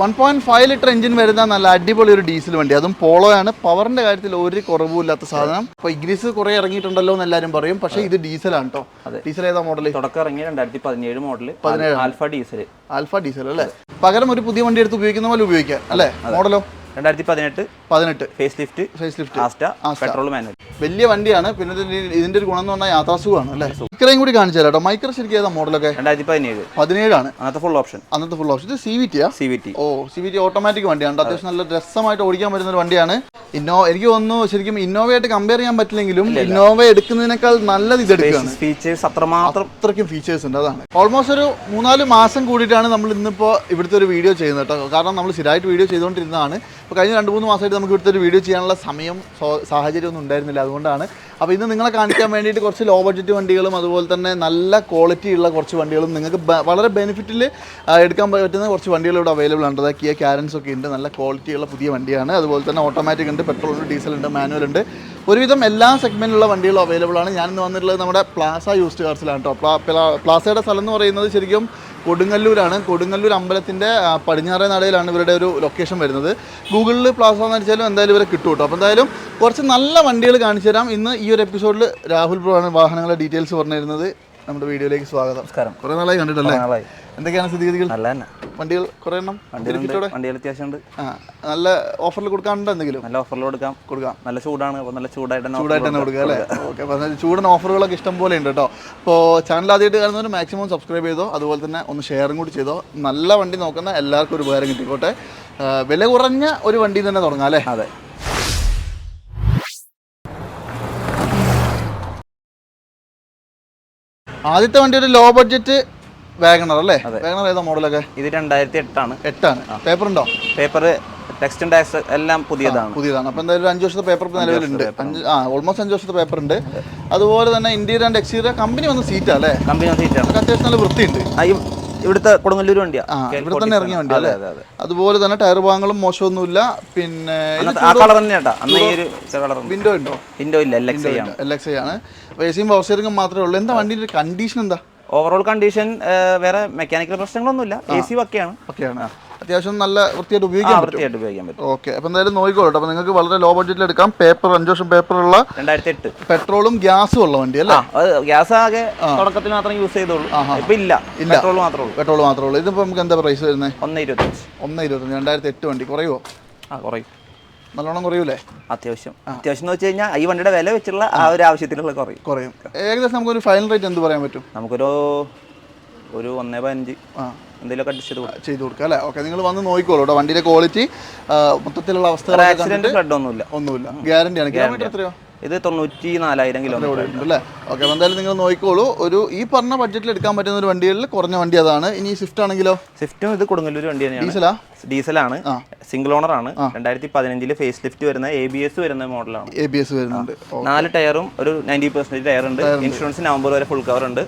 One point five litre engine വരുന്ന നല്ല അടിപൊളി ഒരു ഡീസൽ വണ്ടി. അതും പോളോയാണ് പവറിന്റെ കാര്യത്തിൽ ഒരു കുറവുമില്ലാത്ത സാധനം. ഇപ്പൊ ഇഗ്രീസ് കുറെ ഇറങ്ങിയിട്ടുണ്ടല്ലോ എന്ന് എല്ലാവരും പറയും. പക്ഷേ ഇത് ഡീസലാണ് കേട്ടോ ഡീസൽ ഏതാ മോഡൽ തുടക്കം ഇറങ്ങിയ രണ്ടായിരത്തി പതിനേഴ് മോഡൽ പതിനേഴ് ആൽഫ ഡീസൽ ആൽഫ ഡീസൽ അല്ലേ? പകരം ഒരു പുതിയ വണ്ടി എടുത്ത് ഉപയോഗിക്കുന്ന പോലെ ഉപയോഗിക്കാം. അല്ലേ? മോഡലോ? രണ്ടായിരത്തി പതിനെട്ട്. പതിനെട്ട് facelift facelift Asta. Petrol manual. വലിയ വണ്ടിയാണ്. പിന്നെ ഇതിന്റെ ഒരു ഗുണം എന്ന് പറഞ്ഞാൽ യാത്രാസുഖമാണ് അല്ലേ? ഇത്രയും കൂടി കാണിച്ചാലോ മൈക്രോ കേട്ടോ. മൈക്ര ശരിക്കും ഏതാ മോഡലൊക്കെ? രണ്ടായിരത്തി പതിനേഴ് പതിനേഴാണ്. അന്നത്തെ ഫുൾ ഓപ്ഷൻ അന്നത്തെ ഫുൾ ഓപ്ഷൻ ഇത് C V T C V T ഓ സി വി ടി ഓട്ടോമാറ്റിക് വണ്ടിയാണ്. അത്യാവശ്യം നല്ല രസമായിട്ട് ഓടിക്കാൻ പറ്റുന്ന ഒരു വണ്ടിയാണ്. ഇന്നോ എനിക്ക് തോന്നുന്നു ശരിക്കും ഇന്നോവയായിട്ട് കമ്പയർ ചെയ്യാൻ പറ്റില്ലെങ്കിലും ഇന്നോവ എടുക്കുന്നതിനേക്കാൾ നല്ലത് ഇത് എടുക്കുകയാണ്. ഫീച്ചേഴ്സ് അത്രമാത്രം അത്രയ്ക്കും ഫീച്ചേഴ്സ് ഉണ്ട്. അതാണ്. ഓൾമോസ്റ്റ് ഒരു മൂന്നാൽ മാസം കൂടിയിട്ടാണ് നമ്മൾ ഇന്നിപ്പോൾ ഇവിടുത്തെ ഒരു വീഡിയോ ചെയ്യുന്നത് കേട്ടോ. കാരണം നമ്മൾ സ്ഥിരമായിട്ട് വീഡിയോ ചെയ്തുകൊണ്ടിരുന്നതാണ്. ഇപ്പോൾ കഴിഞ്ഞ രണ്ട് മൂന്ന് മാസമായിട്ട് നമുക്ക് ഇവിടുത്തെ ഒരു വീഡിയോ ചെയ്യാനുള്ള സമയം സാഹചര്യം ഒന്നും ഉണ്ടായിരുന്നില്ല. അതുകൊണ്ടാണ് അപ്പോൾ ഇന്ന് നിങ്ങളെ കാണിക്കാൻ വേണ്ടിയിട്ട് കുറച്ച് ലോ ബഡ്ജറ്റ് വണ്ടികളും അതുപോലെ തന്നെ നല്ല ക്വാളിറ്റി ഉള്ള കുറച്ച് വണ്ടികളും നിങ്ങൾക്ക് വളരെ ബെനിഫിറ്റിൽ എടുക്കാൻ പറ്റുന്ന കുറച്ച് വണ്ടികൾ ഇവിടെ അവൈലബിൾ ഉണ്ട് അതായത് കിയ ക്യാരൻസ് ഒക്കെ ഉണ്ട്. നല്ല ക്വാളിറ്റി ഉള്ള പുതിയ വണ്ടിയാണ്. അതുപോലെ തന്നെ ഓട്ടോമാറ്റിക് ഉണ്ട് പെട്രോൾ ഉണ്ട് ഡീസൽ ഉണ്ട് മാനുവൽ ഉണ്ട്. ഒരുവിധം എല്ലാ സെഗ്മെന്റിലുള്ള വണ്ടികളും അവൈലബിൾ ആണ്. ഞാനിന്ന് വന്നിട്ടുള്ളത് നമ്മുടെ പ്ലാസ യൂസ്ഡ് കാർസിലാണ് കേട്ടോ പ്ലാ- പ്ലാ- പ്ലാസയുടെ സ്ഥലം എന്ന് പറയുന്നത് ശരിക്കും കൊടുങ്ങല്ലൂരാണ്. കൊടുങ്ങല്ലൂർ അമ്പലത്തിന്റെ പടിഞ്ഞാറേ നടയിലാണ് ഇവരുടെ ഒരു ലൊക്കേഷൻ വരുന്നത്. ഗൂഗിളിൽ പ്ലാസ എന്ന് അടിച്ചാലും എന്തായാലും ഇവരെ കിട്ടും കേട്ടോ. അപ്പോൾ എന്തായാലും കുറച്ച് നല്ല വണ്ടികൾ കാണിച്ചു തരാം. ഇന്ന് ഈ ഒരു എപ്പിസോഡിൽ രാഹുൽ ബ്രോ ആണ് വാഹനങ്ങളുടെ ഡീറ്റെയിൽസ് പറഞ്ഞിരുന്നത്. നമ്മുടെ വീഡിയോയിലേക്ക് സ്വാഗതം. നമസ്കാരം. കുറേ നാളായി കണ്ടിട്ടല്ലേ. എന്തൊക്കെയാണ് സ്ഥിതിഗതികൾ? നല്ല തന്നെ വണ്ടികൾ കുറേ എണ്ണം വണ്ടികൾ അത്യാവശ്യമുണ്ട്. നല്ല ഓഫറിൽ കൊടുക്കാനുണ്ടോ എന്തെങ്കിലും? നല്ല ഓഫറിൽ കൊടുക്കാം. കൊടുക്കാം. നല്ല ചൂടാണ് അപ്പോൾ നല്ല ചൂടായിട്ട് ചൂടായിട്ട് തന്നെ കൊടുക്കുക അല്ലേ? ഓക്കെ അപ്പോൾ ചൂടൻ ഓഫറുകളൊക്കെ ഇഷ്ടം പോലെ ഉണ്ട് കേട്ടോ. അപ്പോൾ ചാനൽ ആദ്യമായിട്ട് കാണുന്നവർ മാക്സിമം സബ്സ്ക്രൈബ് ചെയ്തോ അതുപോലെ തന്നെ ഒന്ന് ഷെയറും കൂടി ചെയ്തോ. നല്ല വണ്ടി നോക്കുന്ന എല്ലാവർക്കും ഒരു ഉപകാരം കിട്ടിക്കോട്ടെ വില കുറഞ്ഞ ഒരു വണ്ടി തന്നെ തുടങ്ങാം അല്ലേ? അതെ. ആദ്യത്തെ വണ്ടി ഒരു ലോ ബഡ്ജറ്റ് വാഗണർ അല്ലേ? വാഗണർ ഏതാ മോഡലൊക്കെ? ഇത് രണ്ടായിരത്തി എട്ടാണ്. എട്ടാണ് പേപ്പർ ഉണ്ടോ പേപ്പർ ടെക്സ്റ്റ് ടാക്സ് എല്ലാം പുതിയതാണ്. പുതിയതാണ്. അപ്പോൾ എന്തായാലും അഞ്ച് വർഷത്തെ പേപ്പർ നിലവിലുണ്ട്. അഞ്ച് ആ ഓൾമോസ്റ്റ് അഞ്ച് വർഷത്തെ പേപ്പർ ഉണ്ട് അതുപോലെ തന്നെ ഇന്ത്യയിൽ ആൻഡ് എക്സ്റ്റീരിയർ കമ്പനി വന്ന സീറ്റാ അല്ലേ? കമ്പനി സീറ്റാണ് അതൊക്കെ അത്യാവശ്യം നല്ല വൃത്തിയുണ്ട്. ഇവിടുത്തെ കൊടുങ്ങല്ലൂർ വണ്ടിയാ. ആ ഇവിടെ തന്നെ ഇറങ്ങിയ വണ്ടി അല്ലേ? അതെ അതെ അതുപോലെ തന്നെ ടയർ ഭാഗങ്ങളും മോശമൊന്നുമില്ല. പിന്നെ ആ കളർ വിൻഡോ ഉണ്ടോ. വിൻഡോ ഇല്ല എൽ എക്സ് ആണ്. എൽ എക്സ് ആണ്. എ സിയും പവർ സ്റ്റിയറിംഗും മാത്രമേ ഉള്ളൂ. എന്താ വണ്ടിയുടെ കണ്ടീഷൻ എന്താ? ഓവറോൾ കണ്ടീഷൻ വേറെ മെക്കാനിക്കൽ പ്രശ്നങ്ങളൊന്നുമില്ല. എ സി ഒക്കെയാണ് ഒക്കെയാണ് അത്യാവശ്യം നല്ല വൃത്തിയായിട്ട് ഉപയോഗിക്കാം വൃത്തിയായിട്ട് ഉപയോഗിക്കാൻ പറ്റും. ഓക്കെ. അപ്പോൾ എന്തായാലും നോക്കിക്കോളൂ അപ്പോൾ നിങ്ങൾക്ക് വളരെ ലോ ബഡ്ജറ്റിൽ എടുക്കാം. പേപ്പർ അഞ്ച് വർഷം പേപ്പറുള്ള രണ്ടായിരത്തി എട്ട് പെട്രോളും ഗ്യാസും ഉള്ള വണ്ടി അല്ലേ? ഗ്യാസ് ആകെ തുടക്കത്തിൽ മാത്രം യൂസ് ചെയ്തോളൂ ഇപ്പൊ ഇല്ല. പെട്രോൾ മാത്രമേ ഉള്ളൂ. പെട്രോൾ മാത്രമേ ഉള്ളൂ. ഇതിപ്പോൾ നമുക്ക് എന്താ പ്രൈസ് വരുന്നത് ഒന്ന് ഇരുപത്തഞ്ച്. ഒന്ന് ഇരുപത്തഞ്ച്. രണ്ടായിരത്തി എട്ട് വണ്ടി. കുറയുമോ ആ കുറയും. നല്ലോണം കുറയൂലേ? അത്യാവശ്യം. അത്യാവശ്യം എന്ന് വെച്ച് കഴിഞ്ഞാൽ ഈ വണ്ടിയുടെ വില വെച്ചുള്ള ആ ഒരു ആവശ്യത്തിലുള്ള കുറയും. കുറയും. ഏകദേശം നമുക്കൊരു ഫൈനൽ റേറ്റ് എന്ത് പറയാൻ പറ്റും? നമുക്കൊരു ഒരു ഒന്നേ പതിനഞ്ച്. എന്തെങ്കിലുമൊക്കെ അഡ്ജസ്റ്റ് ചെയ്ത് കൊടുക്കാം. ചെയ്ത് അല്ലേ? ഓക്കെ നിങ്ങൾ വന്ന് നോക്കിക്കോളൂ കേട്ടോ. വണ്ടിയുടെ ക്വാളിറ്റി മൊത്തത്തിലുള്ള അവസ്ഥ ആക്സിഡന്റ് ഒന്നുമില്ല. ഒന്നുമില്ല. ഗ്യാരണ്ടിയാണ് കിലോമീറ്റർ എത്രയോ? ഇത് തൊണ്ണൂറ്റി നാലായിരം കിലോമീറ്റർ ഉണ്ട് അല്ലേ ഓക്കെ അപ്പോൾ എന്തായാലും നിങ്ങൾ നോക്കിക്കോളൂ. ഒരു ഈ പറഞ്ഞ ബഡ്ജറ്റിൽ എടുക്കാൻ പറ്റുന്ന ഒരു വണ്ടികളിൽ കുറഞ്ഞ വണ്ടി അതാണ്. ഇനി സ്വിഫ്റ്റ് ആണെങ്കിലോ? സ്വിഫ്റ്റും ഇത് കൊടുങ്ങല്ലൂർ വണ്ടി തന്നെയാണ്. ഡീസലാ ഡീസലാണ് സിംഗിൾ ഓണർ ആണ്. രണ്ടായിരത്തി പതിനഞ്ചിൽ ഫേസ് ലിഫ്റ്റ് വരുന്ന എ ബി എസ് വരുന്ന മോഡലാണ് എ ബി എസ് വരുന്നുണ്ട്. നാല് ടയറും ഒരു നയന്റി പെർസെന്റേജ് ടയർ ഉണ്ട്. ഇൻഷുറൻസ് നവംബർ വരെ ഫുൾ കവർ ഉണ്ട്.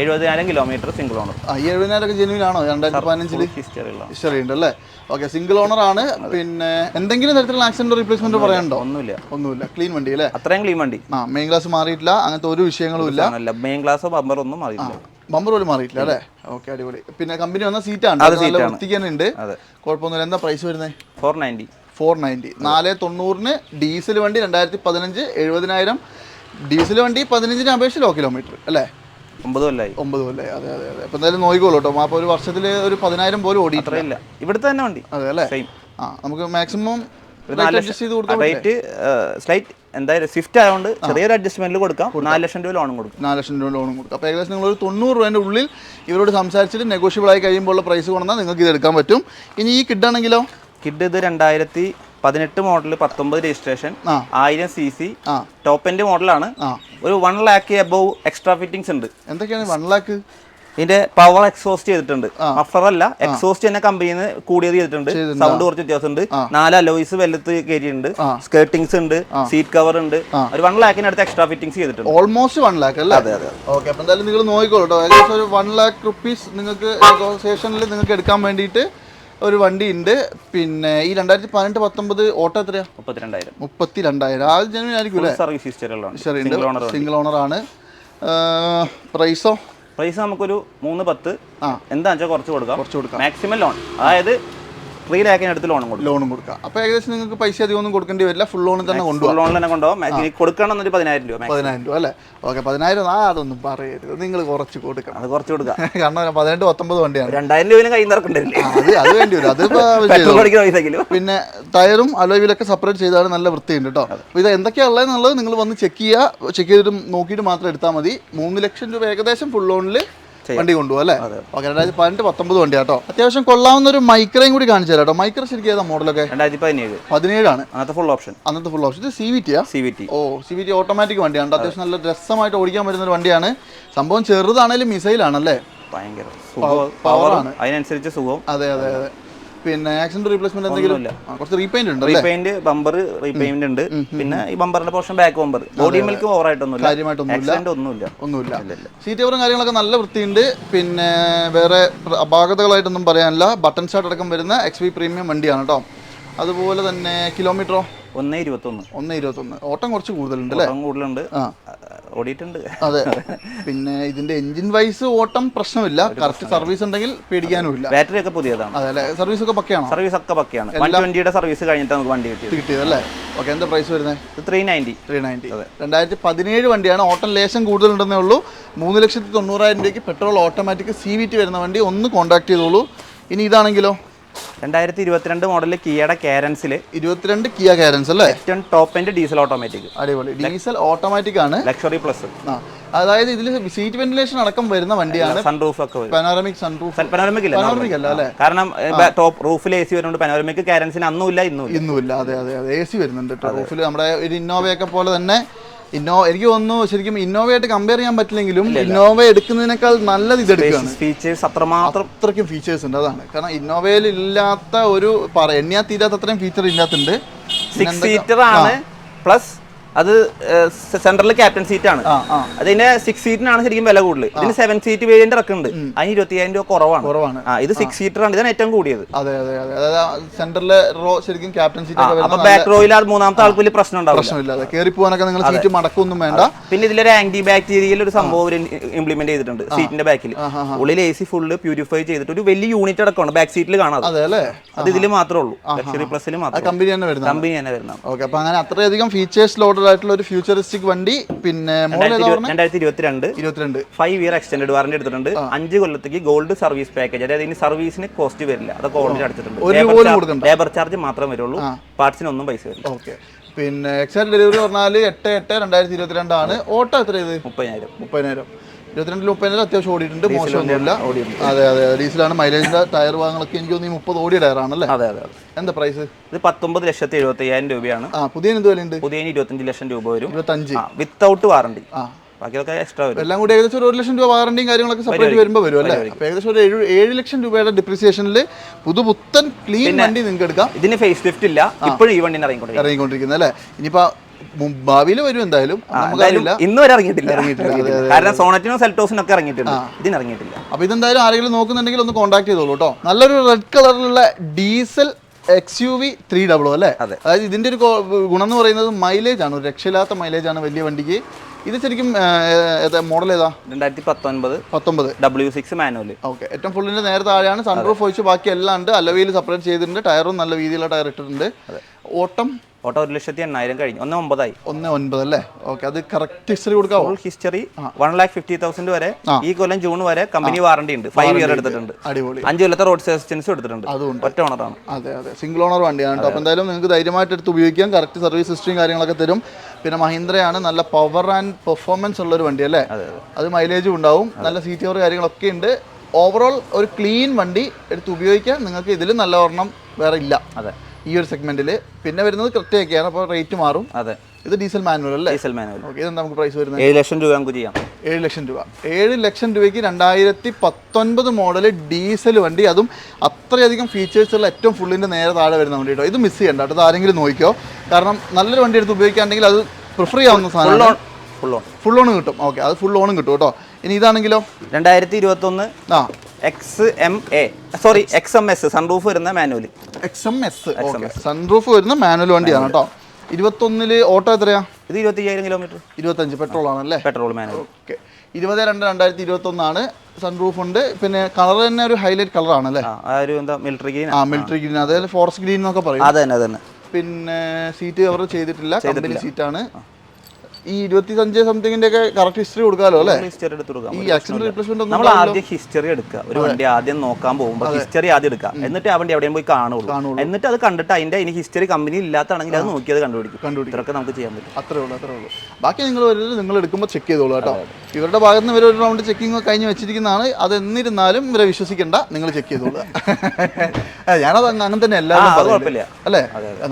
എഴുപതിനായിരം കിലോമീറ്റർ സിംഗിൾ ഓണർ എഴുപതിനായിരം ജെനുവിനാണോ രണ്ടായിരത്തി പതിനഞ്ചിൽ? ഹിസ്റ്ററി ഉണ്ട് അല്ലേ ഓക്കെ സിംഗിൾ ഓണർ ആണ്. പിന്നെ എന്തെങ്കിലും തരത്തിലുള്ള ആക്സിഡന്റ് റീപ്ലേസ്മെന്റ് പറയാനുണ്ടോ ഒന്നുമില്ല ഒന്നുമില്ല. ക്ലീൻ വണ്ടി അല്ലേ? അത്രയും ക്ലീൻ വണ്ടി. ആ മെയിൻ ഗ്ലാസ് മാറിയിട്ടില്ല. അങ്ങനത്തെ ഒരു വിഷയങ്ങളും ഇല്ല. മെയിൻ ഗ്ലാസ് ബമ്പർ ഒന്നും മാറിയിട്ടില്ല. ബമ്പർ പോലും മാറിയിട്ടില്ല അല്ലേ? ഓക്കെ അടിപൊളി. പിന്നെ കമ്പനി വന്ന സീറ്റാണ് നല്ല വൃത്തിക്കാനുണ്ട് കുഴപ്പമൊന്നുമില്ല. എന്താ പ്രൈസ് വരുന്നത് ഫോർ നയന്റി ഫോർ നയന്റി നാല് തൊണ്ണൂറിന് ഡീസൽ വണ്ടി രണ്ടായിരത്തി പതിനഞ്ച് എഴുപതിനായിരം. ഡീസൽ വണ്ടി പതിനഞ്ചിന് അപേക്ഷിച്ച് ലോ കിലോമീറ്റർ അല്ലേ? ഒമ്പത് കൊല്ലായി. ഒമ്പത് കൊല്ലായി. അതെ അതെ അതെ. അപ്പം എന്തായാലും നോക്കിക്കോളൂ കേട്ടോ. അപ്പോൾ ഒരു വർഷത്തിൽ ഒരു പതിനായിരം പോലും ഓടി ഇല്ല ഇവിടുത്തെ തന്നെ വണ്ടി. അതെ അല്ലേ? സെയിം ആ നമുക്ക് മാക്സിമം റേറ്റ് സ്ലൈറ്റ് എന്തായാലും സ്വിഫ്റ്റ് ആയതുകൊണ്ട് ചെറിയൊരു അഡ്ജസ്റ്റ്മെന്റിൽ കൊടുക്കാം. നാല് ലക്ഷം രൂപ ലോണും കൊടുക്കും. നാല് ലക്ഷം രൂപ ലോണും കൊടുക്കും. അപ്പോൾ ഏകദേശം നിങ്ങൾ ഒരു തൊണ്ണൂറ് രൂപേന്റെ ഉള്ളിൽ ഇവരോട് സംസാരിച്ചിട്ട് നെഗോഷ്യബിൾ ആയി കഴിയുമ്പോൾ ഉള്ള പ്രൈസ് കൊണ്ടുവന്നാൽ നിങ്ങൾക്ക് ഇത് എടുക്കാൻ പറ്റും. ഇനി ഈ കിഡ് ആണെങ്കിലോ? കിഡ് ഇത് രണ്ടായിരത്തി പതിനെട്ട് മോഡൽ പത്തൊമ്പത് രജിസ്ട്രേഷൻ. ആയിരം സി സി ടോപ്പ് എൻഡ് മോഡലാണ് ഒരു one lakh above extra fittings ഉണ്ട്. എന്തൊക്കെയാണ് വൺ ലാക്ക് ഇതിന്റെ പവർ എക്സോസ്റ്റ് ചെയ്തിട്ടുണ്ട്. മഫ്ലർ അല്ല എക്സോസ്റ്റ് തന്നെ കമ്പനിയിൽ നിന്ന് കൂടിയത് ചെയ്തിട്ടുണ്ട്. സൗണ്ട് കുറച്ച് വ്യത്യാസമുണ്ട്. നാല് അലോയ്സ് വെല്ലത്ത് കയറ്റിയിട്ടുണ്ട്. സ്കേർട്ടിങ്സ് ഉണ്ട് സീറ്റ് കവർ ഉണ്ട്. ഒരു വൺ ലാക്കിനടുത്ത് എക്സ്ട്രാ ഫിറ്റിംഗ്സ് ചെയ്തിട്ടുണ്ട്. ഓൾമോസ്റ്റ് വൺ ലാക്ക് അല്ലേ? അതെ അതെ ഓക്കെ അപ്പോൾ എന്തായാലും നിങ്ങൾ നോക്കിക്കോളൂ ഏകദേശം ഒരു വൺ ലാക്ക് റുപ്പീസ് നിങ്ങൾക്ക് നെഗോസിയേഷനിൽ നിങ്ങൾക്ക് എടുക്കാൻ വേണ്ടിയിട്ട് ഒരു വണ്ടി ഉണ്ട്. പിന്നെ ഈ രണ്ടായിരത്തി പതിനെട്ട് പത്തൊമ്പത് ഓട്ടോ എത്രയാ? മുപ്പത്തിരണ്ടായിരം. മുപ്പത്തി രണ്ടായിരം ആ ജനുവൻ ആയിരിക്കും സർവീസ് സിംഗിൾ ഓണർ ആണ്. പ്രൈസോ പ്രൈസ് നമുക്കൊരു മൂന്ന് പത്ത്. എന്താ വെച്ചാൽ കുറച്ച് കൊടുക്കാം. കുറച്ച് കൊടുക്കാം. മാക്സിമം ലോൺ അതായത് ത്രീ ലാക്കിന് അടുത്ത് ലോണും കൊടുക്കും. ലോണും കൊടുക്കാം അപ്പോൾ ഏകദേശം നിങ്ങൾക്ക് പൈസ അധികം ഒന്നും കൊടുക്കേണ്ടി വരില്ല. ഫുൾ ലോണിൽ തന്നെ കൊണ്ടുപോകും ലോണിൽ തന്നെ കൊണ്ടുപോകും ഇനി കൊടുക്കണം എന്നൊരു പതിനായിരം രൂപ. പതിനായിരം രൂപ അല്ലേ? ഓക്കെ പതിനായിരം ആ അതൊന്നും പറയരുത്. നിങ്ങൾ കുറച്ച് കൊടുക്കണം. അത് കുറച്ച് കൊടുക്കാം. കാരണം പതിനെട്ട് പത്തൊമ്പത് വണ്ടിയാണ്. രണ്ടായിരം രൂപ കയ്യിൽ നിന്ന് ഇറക്കണ്ടില്ലേ അത് അത് വേണ്ടി വരും അത് പെട്രോൾ ചെയ്തോളും. അടിക്കുന്ന പിന്നെ ടയറും അലോയിലൊക്കെ സെപ്പറേറ്റ് ചെയ്താണ് നല്ല വൃത്തിയുണ്ട് കേട്ടോ അപ്പോൾ ഇത് എന്തൊക്കെയാണ് ഉള്ളതെന്നുള്ളത് നിങ്ങൾ വന്ന് ചെക്ക് ചെയ്യുക. ചെക്ക് ചെയ്തിട്ട് നോക്കിയിട്ട് മാത്രം എടുത്താൽ മതി. മൂന്ന് ലക്ഷം രൂപ ഏകദേശം ഫുൾ ലോണിൽ വണ്ടി കൊണ്ടുപോകും അല്ലേ? ഓക്കെ രണ്ടായിരത്തി പതിനെട്ട് പത്തൊമ്പത് വണ്ടി കേട്ടോ അത്യാവശ്യം കൊള്ളാവുന്ന ഒരു മൈക്രയും കൂടി കാണിച്ചു തരാം കേട്ടോ മൈക്ര ശരിക്കും ഏതാ മോഡലൊക്കെ? രണ്ടായിരത്തി പതിനേഴ്. പതിനേഴാണ്. അങ്ങനത്തെ ഫുൾ ഓപ്ഷൻ അന്നത്തെ ഫുൾ ഓപ്ഷൻ ഇത് സി വി ടിയാ സി വി ടി ഓ സി വി ടി ഓട്ടോമാറ്റിക് വണ്ടിയാണ്. അത്യാവശ്യം നല്ല രസമായിട്ട് ഓടിക്കാൻ പറ്റുന്ന ഒരു വണ്ടിയാണ്. സംഭവം ചെറുതാണേലും മിസൈലാണല്ലേ ഭയങ്കര. സുഖം. പവറാണ് അതിനനുസരിച്ച് സുഖം. അതെ അതെ അതെ. പിന്നെ ആക്സിഡന്റ് റീപ്ലേസ്മെന്റ് എന്തെങ്കിലും? കുറച്ച് റീപെയിന്റ് ഉണ്ട് റീപെയിന്റ് ബമ്പർ റീപെയിന്റ് ഉണ്ട്. പിന്നെ ഈ ബമ്പറിന്റെ പോർഷൻ ബാക്ക് ബമ്പർ ബോഡി മിൽക്ക് ഓവറായിട്ടൊന്നുമില്ല കാര്യമായിട്ടൊന്നുമില്ല. ആക്സിഡന്റ് ഒന്നുമില്ല. ഒന്നുമില്ല. സീറ്റ് കവറും കാര്യങ്ങളൊക്കെ നല്ല വൃത്തിയുണ്ട്. പിന്നെ വേറെ അപാകതകളായിട്ടൊന്നും പറയാനില്ല. ബട്ടൺ ഷാട്ട് അടക്കം വരുന്ന എക്സ് വി പ്രീമിയം വണ്ടിയാണ് കേട്ടോ. അതുപോലെ തന്നെ കിലോമീറ്ററോ ഒന്ന് ഇരുപത്തൊന്ന്. ഒന്ന് ഇരുപത്തൊന്ന്. ഓട്ടം കുറച്ച് കൂടുതലുണ്ട് അല്ലേ? കൂടുതലുണ്ട്. ഓടിയിട്ടുണ്ട്. അതെ. പിന്നെ ഇതിന്റെ എഞ്ചിൻ വൈസ് ഓട്ടം പ്രശ്നമില്ല. കറക്റ്റ് സർവീസ് ഉണ്ടെങ്കിൽ പേടിക്കാനുമില്ല. ബാറ്ററി ഒക്കെ പുതിയതാണ്. അതെ സർവീസ് ഒക്കെ പക്കയാണ്? സർവീസ് ഒക്കെ പക്കയാണ്. വൺ ട്വന്റിയുടെ സർവീസ് കഴിഞ്ഞിട്ട് നമുക്ക് വണ്ടി കിട്ടിയത്. കിട്ടിയത് അല്ലേ? ഓക്കെ എന്താ പ്രൈസ് വരുന്നത് ത്രീ നയന്റി ത്രീ നയന്റി അതെ. രണ്ടായിരത്തി പതിനേഴ് വണ്ടിയാണ്. ഓട്ടം ലേശം കൂടുതലുണ്ടെന്നേ ഉള്ളൂ. മൂന്ന് ലക്ഷത്തി തൊണ്ണൂറായിരം രൂപയ്ക്ക് petrol automatic C V T വരുന്ന വണ്ടി ഒന്ന് കോൺടാക്ട് ചെയ്തോളൂ. ഇനി ഇതാണെങ്കിലോ? രണ്ടായിരത്തി ഇരുപത്തിരണ്ട് മോഡൽ കിയയുടെ കാരൻസിൽ ഇരുപത്തിരണ്ട് കിയ കാരൻസ് അല്ലേ? ഏറ്റവും ടോപ്പ് എൻഡ് ഡീസൽ ഓട്ടോമാറ്റിക് അടിപൊളി. ഡീസൽ ഓട്ടോമാറ്റിക് ആണ്. ലക്ഷറി പ്ലസ് ആ. അതായത് ഇതിൽ സീറ്റ് വെന്റിലേഷൻ അടക്കം വരുന്ന വണ്ടിയാണ്. സൺറൂഫ് ഒക്കെ വരും. പനോറമിക് സൺറൂഫ് പനോറമിക് അല്ല പനോറമിക് അല്ല അല്ലേ? കാരണം ടോപ്പ് റൂഫിൽ എ സി വരുന്നുണ്ട് പനോറമിക് കാരൻസിന് അന്നും ഇല്ല ഇന്നും ഇല്ല ഇന്നുമില്ല. അതെ അതെ അതെ. എ സി വരുന്നുണ്ട് റൂഫിൽ നമ്മുടെ ഒരു ഇന്നോവയൊക്കെ പോലെ തന്നെ ഇന്നോ എനിക്ക് തോന്നുന്നു ശരിക്കും ഇന്നോവയായിട്ട് കമ്പയർ ചെയ്യാൻ പറ്റില്ലെങ്കിലും ഇന്നോവ എടുക്കുന്നതിനേക്കാൾ നല്ലത് ഇത് എടുക്കുകയാണ്. ഫീച്ചേഴ്സ് അത്രമാത്രം അത്രയ്ക്കും ഫീച്ചേഴ്സ് ഉണ്ട് അതാണ്. കാരണം ഇന്നോവയിൽ ഇല്ലാത്ത ഒരു പറ എണ്ണിയാ തീരാത്ത അത്രയും ഫീച്ചർ ഇല്ലാത്തുണ്ട് സിക്സ് സീറ്റർ ആണ് പ്ലസ് അത് സെൻട്രൽ ക്യാപ്റ്റൻ സീറ്റ് ആണ്. അതിന്റെ സിക്സ് സീറ്റിനാണ് ശരിക്കും വില കൂടുതൽ ഇതിന് സെവൻ സീറ്റ് വേരിയന്റ് ഇറക്കുന്നുണ്ട്. അതിന് ഇരുപത്തി അയ്യായിരം രൂപ കുറവാണ്. കുറവാണ്. ആ ഇത് സിക്സ് സീറ്റർ ആണ്. ഇതാണ് ഏറ്റവും കൂടിയത്. അതെ അതെ റോ ശരിക്കും ക്യാപ്റ്റൻ സീറ്റ് അപ്പൊ ബാക്ക് റോയിൽ മൂന്നാമത്തെ ആൾക്ക് വലിയ പ്രശ്നം ഉണ്ടാവും പ്രശ്നമില്ല. കയറി പോകാനൊക്കെ നിങ്ങൾ സീറ്റ് മടക്കൊന്നും വേണ്ട. പിന്നെ ഇതിലൊരു ആന്റി ബാക്ടീരിയൽ ഒരു സംഭവം ഇംപ്ലിമെന്റ് ചെയ്തിട്ടുണ്ട് സീറ്റിന്റെ ബാക്കിൽ ഉള്ളിൽ എ സി ഫുള്ള് പ്യൂരിഫൈ ചെയ്തിട്ട് ഒരു വലിയ യൂണിറ്റ് അടക്കമാണ് ബാക്ക് സീറ്റിൽ കാണാതെ. അതെ അല്ലേ? അത് ഇതിൽ മാത്രമേ ഉള്ളൂ. ലക്ഷറി പ്ലസിൽ മാത്രം കമ്പനി തന്നെ വരുന്നത്. കമ്പനി തന്നെ വരുന്നത്. ഓക്കെ അപ്പൊ അങ്ങനെ അത്രയധികം ഫീച്ചേഴ്സ് ആയിട്ടുള്ള ഒരു ഫ്യൂച്ചറിസ്റ്റിക് വണ്ടി പിന്നെ രണ്ടായിരത്തി ഇരുപത്തിരണ്ട്. ഇരുപത്തിരണ്ട്. ഫൈവ് ഇയർ എക്സ്റ്റൻഡ് വാറന്റി എടുത്തിട്ടുണ്ട്. അഞ്ച് കൊല്ലത്തേക്ക് ഗോൾഡ് സർവീസ് പാക്കേജ് അതായത് ഇനി സർവീസിന് കോസ്റ്റ് വരില്ല. അതൊക്കെ ഓൾറെഡി അടച്ചിട്ടുണ്ട്. ലേബർ ചാർജ് മാത്രമേ വരുള്ളൂ. പാർട്സിന് ഒന്നും പൈസ വരില്ല. ഓക്കെ പിന്നെ എക്സാക്ട് ഡെലിവറി പറഞ്ഞാൽ എട്ട് എട്ട് രണ്ടായിരത്തി ഇരുപത്തിരണ്ടാണ്. ഓട്ടോ എത്ര ഇത്? മുപ്പതിനായിരം. മുപ്പതിനായിരം. ഇരുപത്തിരണ്ടിൽ മുപ്പതിനായിരം അത്യാവശ്യം ഓടിയിട്ടുണ്ട് മോശമൊന്നുമില്ല. അതെ അതെ ഡീസലാണ്. മൈലേജിന്റെ ടയർ ഭാഗങ്ങളൊക്കെ എനിക്ക് തോന്നുന്നു ഈ മുപ്പത് ഓടിയ ടയറാണ് അല്ലേ അതെ അതെ. എന്താ പ്രൈസ്? ഇത് പത്തൊമ്പത് ലക്ഷത്തി എഴുപത്തി അയ്യായിരം രൂപയാണ്. ആ പുതിയ എന്ത് വിലയുണ്ട്? പുതിയ ഇരുപത്തഞ്ച് ലക്ഷം രൂപ വരും. ഇരുപത്തഞ്ച്. വിത്തൗട്ട് വാറണ്ടി ആ. ബാക്കിയൊക്കെ എക്സ്ട്രാ വരും. എല്ലാം കൂടി ഏകദേശം ഒരു ലക്ഷം രൂപ വാറണ്ടിയും കാര്യങ്ങളൊക്കെ സെപ്പറേറ്റ് വരുമ്പോൾ വരും അല്ലേ? ഏകദേശം ഒരു ഏഴ് ഏഴ് ലക്ഷം രൂപയുടെ ഡിപ്രിസിയേഷനിൽ പുതുപുത്തൻ ക്ലീൻ വണ്ടി നിങ്ങൾക്ക് എടുക്കാം ഇതിന് ഫേസ് ലിഫ്റ്റ് ഇല്ല ഇപ്പോഴും ഈ വണ്ടിന് ഇറങ്ങിക്കൊണ്ടിരിക്കും ഇറങ്ങിക്കൊണ്ടിരിക്കുന്നത് അല്ലേ? ഇനിയിപ്പോ ഭാവിയിൽ വരും എന്തായാലും. ഇന്നും വരെ ഇറങ്ങിയിട്ടില്ല. കാരണം സോണറ്റിനും സെൽറ്റോസിനും ഒക്കെ ഇറങ്ങിയിട്ടുണ്ട്. ഇതിന് ഇറങ്ങിയിട്ടില്ല. അപ്പൊ ഇതെന്തായാലും ആരെങ്കിലും നോക്കുന്നുണ്ടെങ്കിൽ ഒന്ന് കോൺടാക്ട് ചെയ്തോളൂ കേട്ടോ. നല്ലൊരു റെഡ് കളറിലുള്ള diesel X U V three double അല്ലേ? അതെ. അതായത് ഇതിന്റെ ഒരു ഗുണം എന്ന് പറയുന്നത് മൈലേജ് ആണ്. ഒരു രക്ഷയില്ലാത്ത മൈലേജ് ആണ് വലിയ വണ്ടിക്ക്. ഇത് ശരിക്കും മോഡൽ ഏതാ രണ്ടായിരത്തി പത്തൊൻപത് പത്തൊമ്പത്. ഡബ്ല്യു സിക്സ് മാനുവൽ ഓക്കെ ഏറ്റവും ഫുള്ളിന്റെ നേരെ താഴെയാണ് സൺറൂഫ് ഒഴിച്ച് ബാക്കി എല്ലാം ഉണ്ട്. അലവയിൽ സെപ്പറേറ്റ് ചെയ്തിട്ടുണ്ട്. ടയറും നല്ല രീതിയിലുള്ള ടയർ ഇട്ടിട്ടുണ്ട്. ഓട്ടം? ഓട്ടോ ഒരു ലക്ഷത്തി എണ്ണായിരം കഴിഞ്ഞു. ഒന്ന് ഒമ്പതായി. ഒന്ന് ഒൻപത് അല്ലേ? ഓക്കെ അത് കറക്റ്റ് ഹിസ്റ്ററി കൊടുക്കാം full history one lakh fifty thousand വരെ ഈ കൊല്ലം ജൂൺ വരെ കമ്പനി വാറണ്ടി ഉണ്ട്. ഫൈവ് ഇയർ എടുത്തിട്ടുണ്ട്. അടിപൊളി. അഞ്ച് കൊല്ലത്തെ റോഡ് അസിസ്റ്റൻസും എടുത്തിട്ടുണ്ട്. അതുകൊണ്ട് ഒറ്റ ഓണറാണ്. അതെ അതെ. സിംഗിൾ ഓണർ വണ്ടിയാണ് അപ്പോൾ എന്തായാലും നിങ്ങൾക്ക് ധൈര്യമായിട്ട് എടുത്ത് ഉപയോഗിക്കാം. കറക്റ്റ് സർവീസ് ഹിസ്റ്ററിയും കാര്യങ്ങളൊക്കെ തരും. പിന്നെ മഹീന്ദ്രയാണ്. നല്ല പവർ ആൻഡ് പെർഫോമൻസ് ഉള്ള ഒരു വണ്ടി അല്ലേ? അത് മൈലേജും ഉണ്ടാവും. നല്ല സീറ്റ് കവർ കാര്യങ്ങളൊക്കെ ഉണ്ട്. ഓവറോൾ ഒരു ക്ലീൻ വണ്ടി എടുത്ത് ഉപയോഗിക്കാൻ നിങ്ങൾക്ക് ഇതിൽ നല്ല ഒരെണ്ണം വേറെ ഇല്ല. അതെ. ഈ ഒരു സെഗ്മെന്റിൽ പിന്നെ വരുന്നത് കൃത്യയൊക്കെയാണ് അപ്പോൾ റേറ്റ് മാറും. അതെ. ഇത് ഡീസൽ മാനുവൽ അല്ലേ? ഡീസൽ മാനുവൽ ഓക്കെ ഇതെന്താ നമുക്ക് പ്രൈസ് വരുന്നത്? ഏഴ് ലക്ഷം രൂപ നമുക്ക് ചെയ്യാം. ഏഴ് ലക്ഷം രൂപ. ഏഴ് ലക്ഷം രൂപയ്ക്ക് രണ്ടായിരത്തി പത്തൊൻപത് മോഡൽ ഡീസൽ വണ്ടി. അതും അത്രയധികം ഫീച്ചേഴ്സ് ഉള്ള ഏറ്റവും ഫുള്ളിന്റെ നേരെ താഴെ വരുന്ന വണ്ടി കേട്ടോ. ഇത് മിസ് ചെയ്യണ്ട കേട്ടോ. ഇത് ആരെങ്കിലും നോക്കിയോ കാരണം നല്ലൊരു വണ്ടി എടുത്ത് ഉപയോഗിക്കുകയാണെങ്കിൽ അത് പ്രിഫർ ചെയ്യാവുന്ന സാധനം ഫുൾ ഓൺ ഫുൾ ഓൺ കിട്ടും. ഓക്കെ അത് ഫുൾ ഓണും കിട്ടും കേട്ടോ. ഇനി ഇതാണെങ്കിലോ? രണ്ടായിരത്തി ഇരുപത്തി ഒന്ന് ആ X M A sorry X M S sunroof വരുന്ന manual X M S sunroof വരുന്ന മാനുവൽ വണ്ടിയാണ് കേട്ടോ. ഇരുപത്തൊന്നിൽ ഓട്ടോ എത്രയാ? ഇത് ഇരുപത്തി അയ്യായിരം കിലോമീറ്റർ. ഇരുപത്തഞ്ച് പെട്രോൾ ആണല്ലേ പെട്രോൾ മാനുവൽ ഓക്കെ ഇരുപത് രണ്ട് രണ്ടായിരത്തി ഇരുപത്തൊന്നാണ് സൺറൂഫ് ഉണ്ട്. പിന്നെ കളർ തന്നെ ഒരു ഹൈലൈറ്റ് അല്ലേ ആ ആ ഒരു എന്താ മിലിറ്ററി ഗ്രീൻ ആ. മിലിറ്ററി ഗ്രീൻ അതായത് ഫോറസ്റ്റ് ഗ്രീൻ എന്നൊക്കെ പറയും. അതെ തന്നെ അത് തന്നെ പിന്നെ സീറ്റ് കവർ ചെയ്തിട്ടില്ല. കമ്പനി സീറ്റാണ് ഈ ഇരുപത്തിയഞ്ച് സംതിങ്ങിന്റെ ഒക്കെ കറക്റ്റ് ഹിസ്റ്ററി കൊടുക്കാമല്ലോ അല്ലേ? ഹിസ്റ്ററി എടുത്ത് കൊടുക്കാം. ഈ ആക്സിഡന്റ് റീപ്ലേസ്മെന്റ് നമ്മൾ ആദ്യം ഹിസ്റ്ററി എടുക്കുക. ഒരു വണ്ടി ആദ്യം നോക്കാൻ പോകുമ്പോൾ ഹിസ്റ്ററി ആദ്യം എടുക്കുക. എന്നിട്ട് ആ വണ്ടി എവിടെയും പോയി കാണുള്ളൂ. എന്നിട്ട് അത് കണ്ടിട്ട് അതിന്റെ ഇനി ഹിസ്റ്ററി കമ്പനി ഇല്ലാത്താണെങ്കിൽ അത് നോക്കി അത് കണ്ടുപിടിക്കും. കണ്ടുപിടിക്കും. ഇതൊക്കെ നമുക്ക് ചെയ്യാൻ പറ്റും. അത്രേ ഉള്ളൂ അത്രേ ഉള്ളൂ. ബാക്കി നിങ്ങൾ വരുന്നത് നിങ്ങൾ എടുക്കുമ്പോൾ ചെക്ക് ചെയ്തോളൂ കേട്ടോ. ഇവരുടെ ഭാഗത്ത് നിന്ന് ഇവർ ഒരു റൗണ്ട് ചെക്കിംഗ് കഴിഞ്ഞ് വെച്ചിരിക്കുന്നതാണ്. അത് എന്നിരുന്നാലും ഇവരെ വിശ്വസിക്കേണ്ട. നിങ്ങൾ ചെക്ക് ചെയ്തോളൂ. ഞാനത് അങ്ങ് അങ്ങനെ തന്നെ എല്ലാവരും അല്ലേ?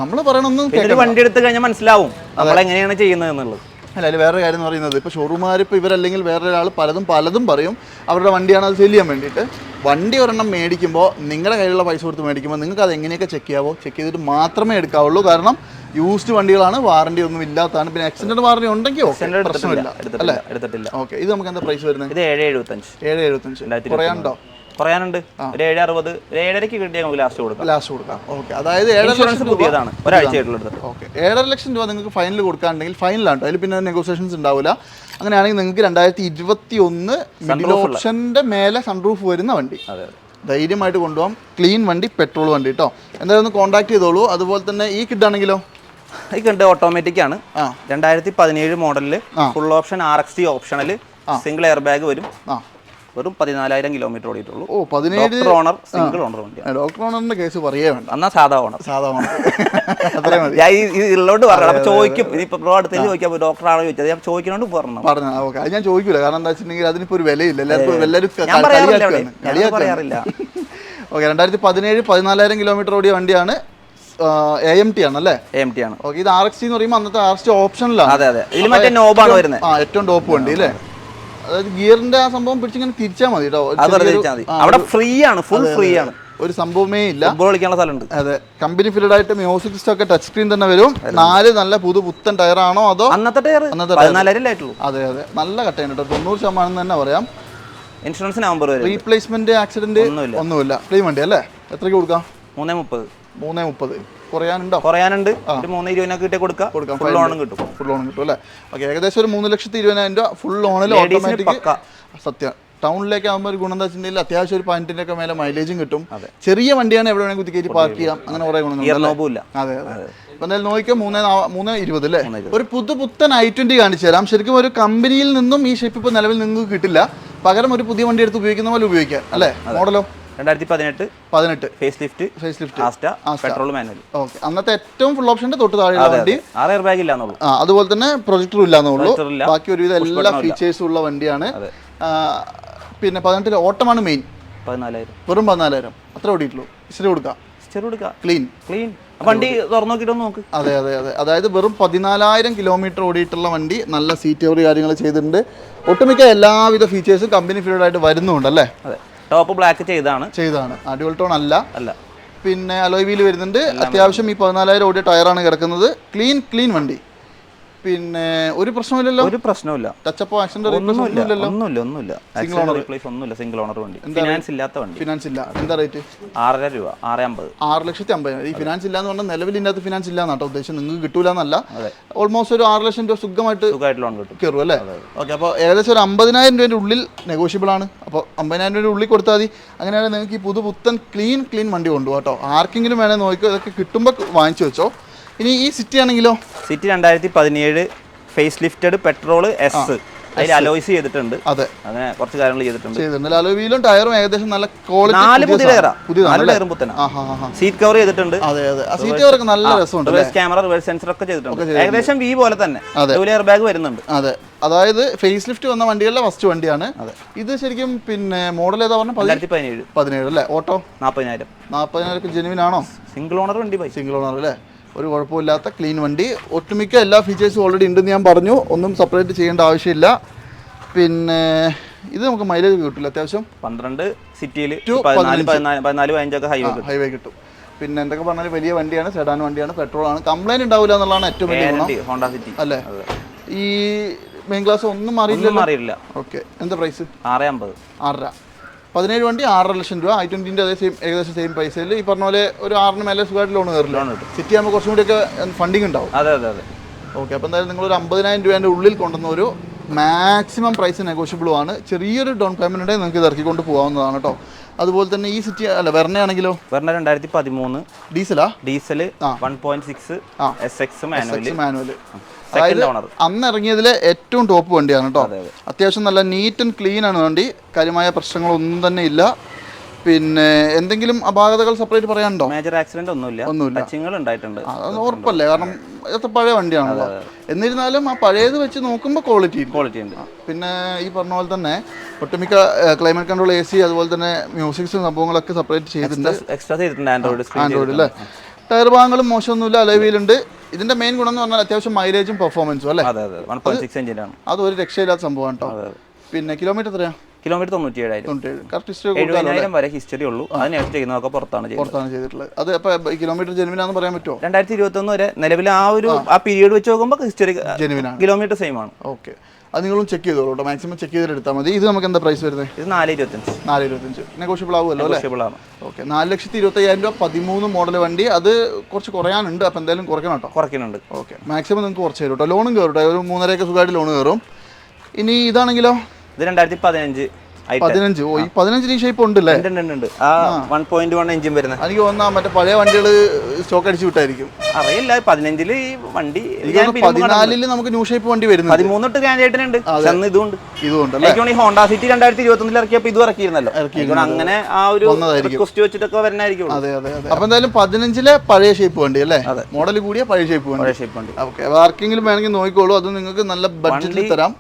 നമ്മൾ പറയണൊന്നും ഒരു വണ്ടി എടുത്ത് കഴിഞ്ഞാൽ മനസ്സിലാവും. നമ്മൾ എങ്ങനെയാണ് ചെയ്യുന്നത് എന്നുള്ളത്. അല്ല അതിൽ വേറെ കാര്യം എന്ന് പറയുന്നത് ഇപ്പോൾ ഷോറൂമുകാർ ഇപ്പോൾ ഇവരല്ലെങ്കിൽ വേറെ ഒരാൾ പലതും പലതും പറയും അവരുടെ വണ്ടിയാണ് അത് സെൽ ചെയ്യാൻ വേണ്ടിയിട്ട്. വണ്ടി ഒരെണ്ണം മേടിക്കുമ്പോൾ നിങ്ങളുടെ കയ്യിലുള്ള പൈസ കൊടുത്ത് മേടിക്കുമ്പോൾ നിങ്ങൾക്ക് അത് എങ്ങനെയൊക്കെ ചെക്ക് ചെയ്യാവോ? ചെക്ക് ചെയ്തിട്ട് മാത്രമേ എടുക്കാവുള്ളൂ. കാരണം യൂസ്ഡ് വണ്ടികളാണ് വാറണ്ടി ഒന്നും ഇല്ലാത്തതാണ്. പിന്നെ ആക്സിഡന്റ് വാറണ്ടി ഉണ്ടെങ്കിൽ പ്രശ്നമില്ല. എടുത്തിട്ടില്ല എടുത്തിട്ടില്ല. ഓക്കെ ഇത് നമുക്ക് എന്താ പ്രൈസ് വരുന്നത്? ഇത് ഏഴ് എഴുപത്തഞ്ച്. ഏഴ് എഴുപത്തഞ്ച്. കുറയാണ്ടോ കുറയാനുണ്ട് ഒരു ഏഴ് അറുപത് ഒരു ഏഴരയ്ക്ക് കിട്ടിയാൽ നമുക്ക് ലാസ്റ്റ് കൊടുക്കാം. ലാസ്റ്റ് കൊടുക്കാം. ഓക്കെ അതായത് ഇൻഷുറൻസ് പുതിയതാണ്. ഒരാഴ്ചയായിട്ടുള്ള ഓക്കെ ഏഴര ലക്ഷം രൂപ നിങ്ങൾക്ക് ഫൈനൽ കൊടുക്കാണ്ടെങ്കിൽ ഫൈനലാണ് അതിൽ പിന്നെ നെഗോസിയേഷൻസ് ഉണ്ടാവില്ല അങ്ങനെയാണെങ്കിൽ നിങ്ങൾക്ക് രണ്ടായിരത്തി ഇരുപത്തി ഒന്ന് മിഡിൽ ഓപ്ഷന്റെ മേലെ സൺറൂഫ് വരുന്ന വണ്ടി. അതെ ധൈര്യമായിട്ട് കൊണ്ടുപോകാം ക്ലീൻ വണ്ടി പെട്രോൾ വണ്ടി കേട്ടോ എന്തായാലും ഒന്ന് കോൺടാക്ട് ചെയ്തോളൂ. അതുപോലെ തന്നെ ഈ കിഡാണെങ്കിലോ ഈ കിഡ് ഓട്ടോമാറ്റിക് ആണ്. രണ്ടായിരത്തി പതിനേഴ് മോഡലിൽ full option R X T ഓപ്ഷനിൽ സിംഗിൾ എയർ ബാഗ് വരും. വെറും പതിനാലായിരം കിലോമീറ്റർ ഓടിയിട്ടുള്ളൂ. ഓ പതിനേഴ് ഓണർ സിംഗിൾ ഓണർ വണ്ടിയാണ്. ഡോക്ടർ ഓണറിന്റെ കേസ് പറയേ വേണ്ട. എന്നാ സാധാ ഓണർ സാധാ ഓണർ ഞാൻ ഉള്ളോട്ട് പറഞ്ഞു അപ്പൊ ചോദിക്കും. ഇനിയിപ്പോ ബ്രോ അടുത്തേക്ക് ചോദിക്കാം ഡോക്ടർ ആണോ ചോദിച്ചത്? ഞാൻ ചോദിക്കണോണ്ട് പറഞ്ഞു പറഞ്ഞു ഓക്കെ. അത് ഞാൻ ചോദിക്കൂല. കാരണം എന്താ വെച്ചിട്ടുണ്ടെങ്കിൽ അതിനിപ്പോ ഒരു വിലയില്ല. എല്ലാവർക്കും എല്ലാവരും. പറയാറില്ല. ഓക്കെ രണ്ടായിരത്തി പതിനേഴ് പതിനാലായിരം കിലോമീറ്റർ ഓടിയ വണ്ടിയാണ് എ എം ടി ആണ് അല്ലേ? എം ടി ആണ്. ഓക്കെ ഇത് ആർ എക്സ് എന്ന് പറയുമ്പോൾ അന്നത്തെ ആർ എക്സ് ഓപ്ഷനിലാണ് അതെ അതെ. ഇതിൽ മറ്റേ നോബാണ് വരുന്നത് ആ ഏറ്റവും ടോപ്പ് വണ്ടി അല്ലേ? അതായത് ഗിയറിന്റെ ആ സംഭവം പിടിച്ചിങ്ങനെ തിരിച്ചാൽ മതി കേട്ടോ അവിടെ ഫ്രീ ആണ് ഫുൾ ഫ്രീ ആണ്. ഒരു സംഭവമേ ഇല്ല. ഫുട്ബോൾ കളിക്കാനുള്ള സ്ഥലമുണ്ട്. അതെ. കമ്പനി ഫിൽഡ് ആയിട്ട് മ്യൂസിക് സിസ്റ്റം ഒക്കെ ടച്ച് സ്ക്രീൻ തന്നെ വരും. നാല് നല്ല പുതു പുത്തൻ ടയറാണോ അതോ അന്നത്തെ ടയർ അന്നത്തെ പതിനാലായിരം ആയിട്ടുള്ളൂ. അതെ അതെ. നല്ല കട്ടയാണ് കേട്ടോ തൊണ്ണൂറ് ശതമാനം തന്നെ പറയാം. ഇൻഷുറൻസ് നമ്പർ റീപ്ലേസ്മെന്റ് ആക്സിഡന്റ് ഒന്നുമില്ല. ക്ലെയിം വണ്ടി അല്ലേ? എത്രയ്ക്ക് കൊടുക്കാം? മൂന്നേ മുപ്പത്. മൂന്നേ മുപ്പത്. കുറയാനുണ്ടോ? കുറയാനുണ്ട്. ഒരു മൂന്ന് ഇരുപതിനൊക്കെ കിട്ടിയ കൊടുക്കാം. കൊടുക്കാം. ഫുൾ ലോണും കിട്ടും. ഫുൾ ലോൺ കിട്ടും അല്ലേ? ഓക്കെ ഏകദേശം ഒരു മൂന്ന് ലക്ഷത്തി ഇരുപതിനായിരം രൂപ ഫുൾ ലോണിൽ ഓട്ടോമാറ്റിക്. സത്യം. ടൗണിലേക്ക് ആകുമ്പോൾ ഒരു ഗുണം എന്താ വെച്ചിട്ടുണ്ടെങ്കിൽ അത്യാവശ്യം ഒരു പതിനെട്ടിന്റെ ഒക്കെ മേലെ മൈലേജും കിട്ടും. ചെറിയ വണ്ടിയാണ് എവിടെ വേണമെങ്കിൽ കുത്തിക്കയറ്റി പാർക്ക് ചെയ്യാം. അങ്ങനെ കുറേ ഗുണങ്ങൾ അതെ അതെ. ഇപ്പൊ എന്തായാലും നോക്കിയാൽ മൂന്ന് മൂന്ന് ഇരുപത് അല്ലേ? ഒരു പുതു പുത്തൻ ഐ ട്വന്റി കാണിച്ചു തരാം. ശരിക്കും ഒരു കമ്പനിയിൽ നിന്നും ഈ ഷേപ്പ് ഇപ്പോൾ നിലവിൽ നിങ്ങൾക്ക് കിട്ടില്ല. പകരം ഒരു പുതിയ വണ്ടി എടുത്ത് ഉപയോഗിക്കുന്ന പോലെ ഉപയോഗിക്കാം. അല്ലേ? മോഡലോ? രണ്ടായിരത്തി പതിനെട്ട്. പതിനെട്ട് facelift facelift Asta petrol manual. Okay. അന്നത്തെ ഏറ്റവും ഫുൾ ഓപ്ഷന്റെ തൊട്ട് താഴെ വണ്ടി. ആറ് എയർ ബാഗ് ഇല്ലാന്നുള്ളൂ. അതുപോലെ തന്നെ പ്രൊജക്ടറും ഇല്ലാന്നുള്ളൂ. ബാക്കി ഒരുവിധ എല്ലാ ഫീച്ചേഴ്സും ഉള്ള വണ്ടിയാണ്. പിന്നെ പതിനെട്ടിൽ ഓട്ടമാണ് മെയിൻ. പതിനാലായിരം. വെറും പതിനാലായിരം. അത്ര ഓടിയിട്ടുള്ളൂ. ഇച്ചിരി കൊടുക്കാം. ഇച്ചിരി കൊടുക്കാം. ക്ലീൻ ക്ലീൻ വണ്ടി തുറന്നു നോക്കിയിട്ട് നോക്ക്. അതെ അതെ അതെ. അതായത് വെറും പതിനാലായിരം കിലോമീറ്റർ ഓടിയിട്ടുള്ള വണ്ടി. നല്ല സീറ്റ് കവർ കാര്യങ്ങൾ ചെയ്തിട്ടുണ്ട്. ഒട്ടുമിക്ക എല്ലാവിധ ഫീച്ചേഴ്സും കമ്പനി ഫീൽഡായിട്ട് വരുന്നുണ്ട് അല്ലേ? അതെ. ടോപ്പ് ബ്ലാക്ക് ചെയ്താണ് ചെയ്താണ് അടിപൊളി ടോൺ അല്ല. അല്ല. പിന്നെ അലോയ് വീൽ വരുന്നുണ്ട്. അത്യാവശ്യം ഈ പതിനാലായിരം ഓടിയ ടയറാണ് കിടക്കുന്നത്. ക്ലീൻ ക്ലീൻ വണ്ടി. പിന്നെ ഒരു പ്രശ്നമില്ലല്ലോ? ഒരു പ്രശ്നമില്ല ടച്ചപ്പോ ആക്സിഡന്റ് ഒന്നുമില്ല ഒന്നുമില്ലല്ലോ? ഒന്നുമില്ല ഒന്നുമില്ല. ഓണർ റീപ്ലേസ് ഒന്നുമില്ല സിംഗിൾ ഓണർ വണ്ടി. ഫിനാൻസ് ഇല്ലാത്ത വണ്ടി. ഫിനാൻസ് ഇല്ല. എന്താ റേറ്റ് ആറര രൂപ ആറ് അമ്പത്. ആറ് ലക്ഷത്തി അമ്പത് ഈ ഫിനാൻസ് ഇല്ല എന്ന് പറഞ്ഞാൽ നിലവിൽ ഇതിനകത്ത് ഫിനാൻസ് ഇല്ല എന്നാട്ടോ ഉദ്ദേശം നിങ്ങൾക്ക് കിട്ടൂല എന്നല്ല ഓൾമോസ്റ്റ് ഒരു ആറ് ലക്ഷം രൂപ സുഖമായിട്ട് സുഖമായിട്ട് ലോൺ കിട്ടും. കയറും അല്ലേ? ഓക്കെ അപ്പോൾ ഏകദേശം ഒരു അമ്പതിനായിരം രൂപയുടെ ഉള്ളിൽ നെഗോഷ്യബിൾ ആണ്. അപ്പോൾ അമ്പതിനായിരം രൂപയുടെ ഉള്ളിൽ കൊടുത്താൽ മതി. അങ്ങനെയാണെങ്കിൽ നിങ്ങൾക്ക് ഈ പുതു പുത്തൻ ക്ലീൻ ക്ലീൻ വണ്ടി കൊണ്ടുപോകാം കേട്ടോ. ആർക്കെങ്കിലും വേണേൽ നോക്കിയോ ഇതൊക്കെ കിട്ടുമ്പോൾ വാങ്ങിച്ചു വെച്ചോ. ഇനി ഈ സിറ്റി ആണെങ്കിലോ? സിറ്റി രണ്ടായിരത്തി പതിനേഴ് ഫേസ് ലിഫ്റ്റഡ് പെട്രോൾ എസ് അതിൽ അലോയ്സ് ചെയ്തിട്ടുണ്ട്. അതെ. അങ്ങനെ കുറച്ച് കാര്യങ്ങൾ ചെയ്തിട്ടുണ്ട്. ചെയ്തിട്ടുണ്ട്. വീലും ടയറും ഏകദേശം നല്ല ക്വാളിറ്റി നാല് പുതിയ നാല് ടയറും സീറ്റ് കവർ ചെയ്തിട്ടുണ്ട്. അതെ അതെ. സീറ്റ് കവറൊക്കെ നല്ല രസമുണ്ട് റിവേഴ്സ് ക്യാമറ റിവേഴ്സ് സെൻസർ ഒക്കെ ചെയ്തിട്ടുണ്ട്. ഏകദേശം വി പോലെ തന്നെ. ഡബിൾ എയർ ബാഗ് വരുന്നുണ്ട്. അതെ. അതായത് ഫേസ് ലിഫ്റ്റ് വന്ന വണ്ടികളിലെ ഫസ്റ്റ് വണ്ടിയാണ്. ഇത് ശരിക്കും പിന്നെ മോഡൽ ഏതാ പറഞ്ഞ? രണ്ടായിരത്തി പതിനേഴ് പതിനേഴ് അല്ലേ? ഓട്ടോ? നാൽപ്പതിനായിരം നാൽപ്പതിനായിരം ജെനുവിൻ ആണോ? സിംഗിൾ ഓണർ വണ്ടി സിംഗിൾ ഓണർ അല്ലേ? ഒരു കുഴപ്പമില്ലാത്ത ക്ലീൻ വണ്ടി. ഒട്ടുമിക്ക എല്ലാ ഫീച്ചേഴ്സും ഓൾറെഡി ഉണ്ടെന്ന് ഞാൻ പറഞ്ഞു. ഒന്നും സെപ്പറേറ്റ് ചെയ്യേണ്ട ആവശ്യമില്ല. പിന്നെ ഇത് നമുക്ക് മൈലേജ് കിട്ടില്ല അത്യാവശ്യം പന്ത്രണ്ട് സിറ്റിയിൽ പതിനാല് പതിനഞ്ചൊക്കെ ഹൈവേ കിട്ടും. ഹൈവേ കിട്ടും. പിന്നെ എന്തൊക്കെ പറഞ്ഞാൽ വലിയ വണ്ടിയാണ് സെഡാൻ വണ്ടിയാണ് പെട്രോൾ ആണ്. കംപ്ലൈന്റ് ഉണ്ടാവില്ല എന്നുള്ളതാണ് ഏറ്റവും വലിയ ഹോണ്ട സിറ്റി അല്ലേ? ഈ മെയിൻ ക്ലാസ് ഒന്നും അറിയില്ല അറിയില്ല ഓക്കെ എന്താ പ്രൈസ് ആറ് അമ്പത്. ആറര. പതിനേഴ് വണ്ടി ആറര ലക്ഷം രൂപ. ഐ ട്വന്റിന്റെ അതേ സെയിം ഏകദേശം സെയിം പൈസയിൽ ഈ പറഞ്ഞ പോലെ ഒരു ആറിന് മേലെ സുഖമായിട്ട് ലോൺ കയറില്ല. സിറ്റി ആകുമ്പോൾ കുറച്ചും കൂടിയൊക്കെ ഫണ്ടിങ് ഉണ്ടാവും. അതെ അതെ അതെ. ഓക്കെ അപ്പോൾ എന്തായാലും നിങ്ങൾ ഒരു അമ്പതിനായിരം രൂപേന്റെ ഉള്ളിൽ കൊണ്ടുവന്ന ഒരു മാക്സിമം പ്രൈസ് നെഗോഷ്യബിളും ആണ്. ചെറിയൊരു ഡൗൺ പേയ്മെന്റ് ഉണ്ടെങ്കിൽ നിങ്ങൾക്ക് ഇത് ഇറക്കിക്കൊണ്ട് പോകാവുന്നതാണ് കേട്ടോ അതുപോലെ തന്നെ ഈ സിറ്റി അല്ല വെർണയാണെങ്കിലോ വെർണ രണ്ടായിരത്തി പതിമൂന്ന് ഡീസലാ diesel one point six S X manual manual second owner അന്ന് ഇറങ്ങിയതിലെ ഏറ്റവും ടോപ്പ് വണ്ടിയാണ് കേട്ടോ അത്യാവശ്യം നല്ല നീറ്റ് ആൻഡ് ക്ലീൻ ആണ് വണ്ടി. കാര്യമായ പ്രശ്നങ്ങളൊന്നും തന്നെ ഇല്ല. പിന്നെ എന്തെങ്കിലും അപാകതകൾ സെപ്പറേറ്റ് പറയാനുണ്ടോ? മേജർ ആക്സിഡന്റ് ഒന്നുമില്ല. ഒന്നുമില്ല. ടച്ചിങ്ങൾ ഉണ്ടായിട്ടുണ്ട്. അത് ഉറപ്പല്ലേ? കാരണം ഇതൊക്കെ പഴയ വണ്ടിയാണല്ലോ. എന്നിരുന്നാലും ആ പഴയത് വെച്ച് നോക്കുമ്പോൾ ക്വാളിറ്റി ക്വാളിറ്റി ഉണ്ട്. പിന്നെ ഈ പറഞ്ഞ പോലെ തന്നെ ഒട്ടുമിക്ക ക്ലൈമറ്റ് കൺട്രോൾ എ സി അതുപോലെ തന്നെ മ്യൂസിക്സും സംഭവങ്ങളൊക്കെ സെപ്പറേറ്റ് ചെയ്തിട്ടുണ്ട്. എക്സ്ട്രാ ചെയ്തിട്ടുണ്ട് ആൻഡ്രോയിഡ് അല്ലേ ടയർ ഭാഗങ്ങളും മോശമൊന്നുമില്ല അലവിയിലുണ്ട്. ഇതിന്റെ മെയിൻ ഗുണം എന്ന് പറഞ്ഞാൽ അത്യാവശ്യം മൈലേജും പെർഫോമൻസും അല്ലേ? അതെ ഒരു രക്ഷയില്ലാത്ത സംഭവമാണ് കേട്ടോ പിന്നെ കിലോമീറ്റർ എത്രയാ? കിലോമീറ്റർ തൊണ്ണൂറ്റി ഏഴായിരം വരെ ഹിസ്റ്ററി ഉള്ളൂ. ചെയ്യുന്നതൊക്കെ പുറത്താണ് പുറത്താണ് ചെയ്തിട്ടുള്ളത്. അത് അപ്പോൾ കിലോമീറ്റർ ജെനുവിനാന്ന് പറയാൻ പറ്റുമോ? രണ്ടായിരത്തി ഇരുപത്തി വരെ നിലവിൽ ആ ഒരു ആ. പീരീഡ് വെച്ച് നോക്കുമ്പോൾ ഹിസ്റ്ററി ജെനുവിനാണ് കിലോമീറ്റർ സെയിം ആണ്. ഓക്കെ അത് നിങ്ങളും ചെക്ക് ചെയ്തോളൂ കേട്ടോ മാക്സിമം ചെക്ക് ചെയ്തിട്ട് എടുത്താൽ മതി. ഇത് നമുക്ക് എന്താ പ്രൈസ് വരുന്നത് ഇത് നാല് ഇരുപത്തഞ്ച് നാല് ഇരുപത്തഞ്ച് നെഗോഷ്യബിൾ ആവുമല്ലോ അല്ലേ? ഓക്കെ നാല് ലക്ഷത്തി ഇരുപത്തയ്യായിരം രൂപ പതിമൂന്ന് മോഡൽ വണ്ടി. അത് കുറച്ച് കുറയാനുണ്ട്. അപ്പോൾ എന്തായാലും കുറയ്ക്കണം കേട്ടോ കുറയ്ക്കുന്നുണ്ട്. ഓക്കെ മാക്സിമം നിങ്ങൾക്ക് കുറച്ച് തരും കേട്ടോ ലോണും കയറും കേട്ടോ ഒരു മൂന്നരയൊക്കെ സുഖമായിട്ട് ലോൺ കയറും ഇനി ഇതാണെങ്കിലോ? ഇത് രണ്ടായിരത്തി പതിനഞ്ച് പതിനഞ്ച്. ഓ ഈ പതിനഞ്ചിന് ഷേപ്പ് ഉണ്ടല്ലേ? ഉണ്ട് ഉണ്ട് ഉണ്ട് ആ വൺ പോയിന്റ് വൺ എഞ്ചിൻ വരുന്നത് എനിക്ക് തോന്നുന്ന മറ്റേ പഴയ വണ്ടികൾ സ്റ്റോക്ക് അടിച്ചു വിട്ടായിരിക്കും. അറിയില്ല പതിനഞ്ചിൽ ഈ വണ്ടി പതിനാലിൽ നമുക്ക് ന്യൂ ഷേപ്പ് വണ്ടി വരുന്നത് പതിമൂന്ന് തൊട്ട് കാൻഡിഡേറ്റിനുണ്ട് പക്ഷെ അന്ന് ഇതുണ്ട്. എനിക്ക് ഈ ഹോണ്ട സിറ്റി രണ്ടായിരത്തി ഇരുപത്തി ഒന്നിൽ ഇറക്കിയപ്പോൾ ഇത് ഇറക്കിയിരുന്നല്ലോ. അങ്ങനെ ആ ഒരു. റിക്വസ്റ്റ് വെച്ചിട്ടൊക്കെ വരുന്നതായിരിക്കും അതെ അതെ അതെ. അപ്പൊ എന്തായാലും പതിനഞ്ചിലെ പഴയ ഷേപ്പ് വണ്ടി അല്ലേ? മോഡൽ കൂടിയ പഴയ ഷേപ്പ് വണ്ടി. പഴയ ഷേപ്പ് വണ്ടി. ഓക്കെ ആർക്കെങ്കിലും വേണമെങ്കിൽ നോക്കിക്കോളൂ. അത് നിങ്ങൾക്ക് നല്ല ബഡ്ജറ്റിൽ തരാം.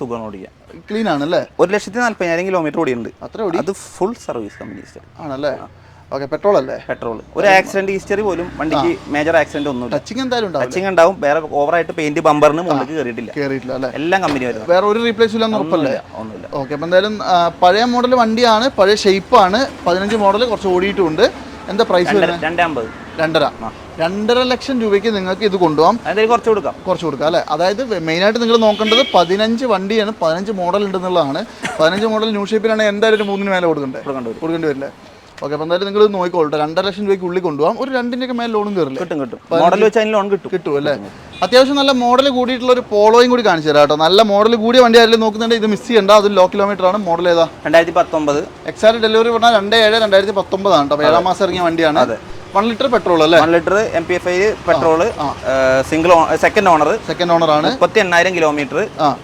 സുഖം ഓടിക്കാം ക്ലീൻ ആണല്ലേ? ഒരു ലക്ഷത്തി നാല്പതിനായിരം കിലോമീറ്റർ ഓടിയുണ്ട് അത്ര ഓടി? അത് ഫുൾ സർവീസ് കമ്പനി ആണല്ലേ? ഓക്കെ പെട്രോൾ അല്ലേ? പെട്രോൾ ഒരു ആക്സിഡന്റ് ഹിസ്റ്ററി പോലും വണ്ടിക്ക് മേജർ ആക്സിഡന്റ് ഒന്നും ടച്ചിങ് എന്തായാലും ഉണ്ടാവും ടച്ചിങ് ഉണ്ടാവും. വേറെ ഓവറായിട്ട് പെയിന്റ് ബമ്പറിന് മുകളിലേക്ക് കയറിയിട്ടില്ല കയറിയിട്ടില്ല അല്ലേ? എല്ലാം കമ്പനി വരുന്നത് വേറെ ഒരു റീപ്ലേസ് ഒന്നും ഉറപ്പല്ലേ? ഒന്നുമില്ല ഓക്കെ അപ്പോൾ എന്തായാലും പഴയ മോഡൽ വണ്ടിയാണ് പഴയ ഷേപ്പാണ് പതിനഞ്ച് മോഡൽ കുറച്ച് ഓടിയിട്ടുണ്ട്. എന്താ പ്രൈസ് വരുന്നത്? രണ്ടമ്പത് രണ്ടര. രണ്ടര ലക്ഷം രൂപയ്ക്ക് നിങ്ങൾക്ക് ഇത് കൊണ്ടുപോകാം. കുറച്ച് കൊടുക്കാം. കുറച്ച് കൊടുക്കാം അല്ലേ? അതായത് മെയിനായിട്ട് നിങ്ങൾ നോക്കേണ്ടത് പതിനഞ്ച് വണ്ടിയാണ് പതിനഞ്ച് മോഡൽ ഉണ്ടെന്നുള്ളതാണ്. പതിനഞ്ച് മോഡൽ ന്യൂ ഷേപ്പിലാണ് എന്തായാലും ഒരു മൂന്നിന് മേലെ കൊടുക്കണ്ടേ? കൊടുക്കേണ്ടി വരും. കൊടുക്കേണ്ടി വരില്ലേ? ഓക്കെ അപ്പം എന്തായാലും നിങ്ങൾ നോക്കിക്കോളട്ടെ രണ്ടര ലക്ഷം രൂപയ്ക്ക് ഉള്ളിൽ കൊണ്ടുപോകാം. ഒരു രണ്ടിന്റെയൊക്കെ മേലെ ലോണും കയറില്ല കിട്ടും കിട്ടും. മോഡൽ വെച്ച് അതിന് ലോൺ കിട്ടും. കിട്ടും അല്ലേ? അത്യാവശ്യം നല്ല മോഡൽ കൂടിയിട്ടുള്ള ഒരു പോളോയും കൂടി കാണിച്ചു തരാം കേട്ടോ നല്ല മോഡൽ കൂടിയ വണ്ടി ആരെങ്കിലും നോക്കുന്നുണ്ട് ഇത് മിസ് ചെയ്യണ്ട. അത് ലോ കിലോമീറ്റർ ആണ്. മോഡൽ ഏതാ? രണ്ടായിരത്തി പത്തൊമ്പത്. എക്സാക്ട് ഡെലിവറി പറഞ്ഞാൽ രണ്ട് ഏഴ് രണ്ടായിരത്തി പത്തൊമ്പതാണ് കേട്ടോ ഏഴാം മാസം ഇറങ്ങിയ വണ്ടിയാണ്. വൺ ലിറ്റർ പെട്രോൾ അല്ലേ? One litre M P F I petrol single second owner second owner ആണ്. മുപ്പത്തി എണ്ണായിരം കിലോമീറ്റർ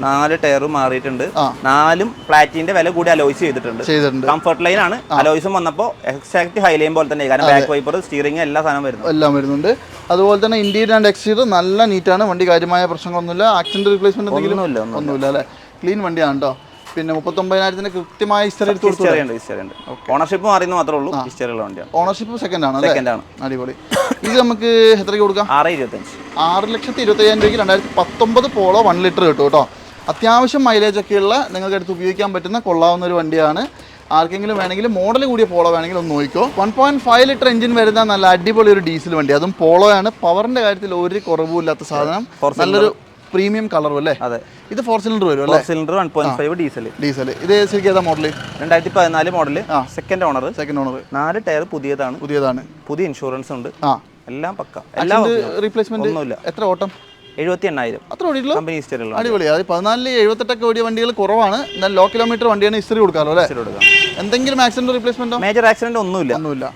നാല് ടയർ മാറിയിട്ടുണ്ട്. നാലും പ്ലാറ്റിന്റെ വില കൂടി അലോയ്സ് ചെയ്തിട്ടുണ്ട്. കംഫർട്ട് ലൈൻ ആണ്. അലോയ്സും വന്നപ്പോൾ എക്സാക്ട് ഹൈലൈൻ പോലെ തന്നെ കാരണം ബാക്ക് വൈപ്പർ സ്റ്റിയറിംഗ് എല്ലാ സാധനം വരുന്നു. എല്ലാം വരുന്നുണ്ട്. അതുപോലെ തന്നെ ഇന്റീരിയർ ആൻഡ് എക്സ്റ്റീരിയർ നല്ല നീറ്റാണ് വണ്ടി കാര്യമായ പ്രശ്നങ്ങളൊന്നുമില്ല. ആക്സിഡന്റ് റീപ്ലേസ്മെന്റ് എന്തെങ്കിലും ഒന്നുമില്ല ഒന്നുമില്ല. അല്ലേ? ക്ലീൻ വണ്ടിയാണ് കേട്ടോ പിന്നെ മുപ്പത്തൊമ്പതിനായിരത്തിന് കൃത്യമായ ഹിസ്റ്ററി എടുത്ത് ഹിസ്റ്ററി ഉണ്ട് ഹിസ്റ്ററി ഉണ്ട്. ഓണർഷിപ്പ് മാറിയെന്ന് മാത്രമേ ഉള്ളൂ ഹിസ്റ്ററി ഉള്ള വണ്ടിയാണ്. ഓണർഷിപ്പ് സെക്കൻഡ് ആണ് സെക്കൻഡ് ആണ്. അടിപൊളി. ഇത് നമുക്ക് എത്ര കൊടുക്കാം? ആറ് ഇരുപത്തഞ്ച് ആറ് ലക്ഷത്തി ഇരുപത്തയ്യായിരം രൂപയ്ക്ക് രണ്ടായിരത്തി പത്തൊമ്പത് പോളോ വൺ ലിറ്റർ കിട്ടും കേട്ടോ. അത്യാവശ്യം മൈലേജ് ഒക്കെയുള്ള നിങ്ങൾക്ക് എടുത്ത് ഉപയോഗിക്കാൻ പറ്റുന്ന കൊള്ളാവുന്ന ഒരു വണ്ടിയാണ്. ആർക്കെങ്കിലും വേണമെങ്കിൽ മോഡൽ കൂടിയ പോളോ വേണമെങ്കിൽ ഒന്ന് നോക്കിക്കോ. One point five litre engine വരുന്ന നല്ല അടിപൊളി ഒരു ഡീസൽ വണ്ടി. അതും പോളോ ആണ് പവറിന്റെ കാര്യത്തിൽ ഒരു കുറവുമില്ലാത്ത സാധനം. നല്ലൊരു പ്രീമിയം കളറും അല്ലേ? അതെ. ഇത് ഫോർ സിലിണ്ടർ വരും അല്ലേ? Four cylinder one point five diesel diesel ഇത് ശരിക്കും ഏതാ മോഡൽ രണ്ടായിരത്തി പതിനാല് model second owner second owner നാല് ടയർ പുതിയതാണ്. പുതിയതാണ്. പുതിയ ഇൻഷുറൻസ് ഉണ്ട്. ആ. എല്ലാം പക്ക. എല്ലാം റീപ്ലേസ്മെന്റ് ഒന്നുമില്ല. എത്ര ഓട്ടം? എഴുപത്തി എണ്ണായിരം അത്ര ഓടിയിട്ടുള്ളൂ? കമ്പനി ഹിസ്റ്ററി ഉള്ള അടിപൊളി. അത് പതിനാലിൽ എഴുപത്തെട്ടൊക്കെ ഓടിയ വണ്ടികൾ കുറവാണ്. എന്നാൽ ലോ കിലോമീറ്റർ വണ്ടിയാണ് ഹിസ്റ്ററി കൊടുക്കാറോ അല്ലേ? എന്തെങ്കിലും ആക്സിഡന്റ് റീപ്ലേസ്മെന്റോ മേജർ ആക്സിഡന്റ് ഒന്നുമില്ല. ഒന്നുമില്ല.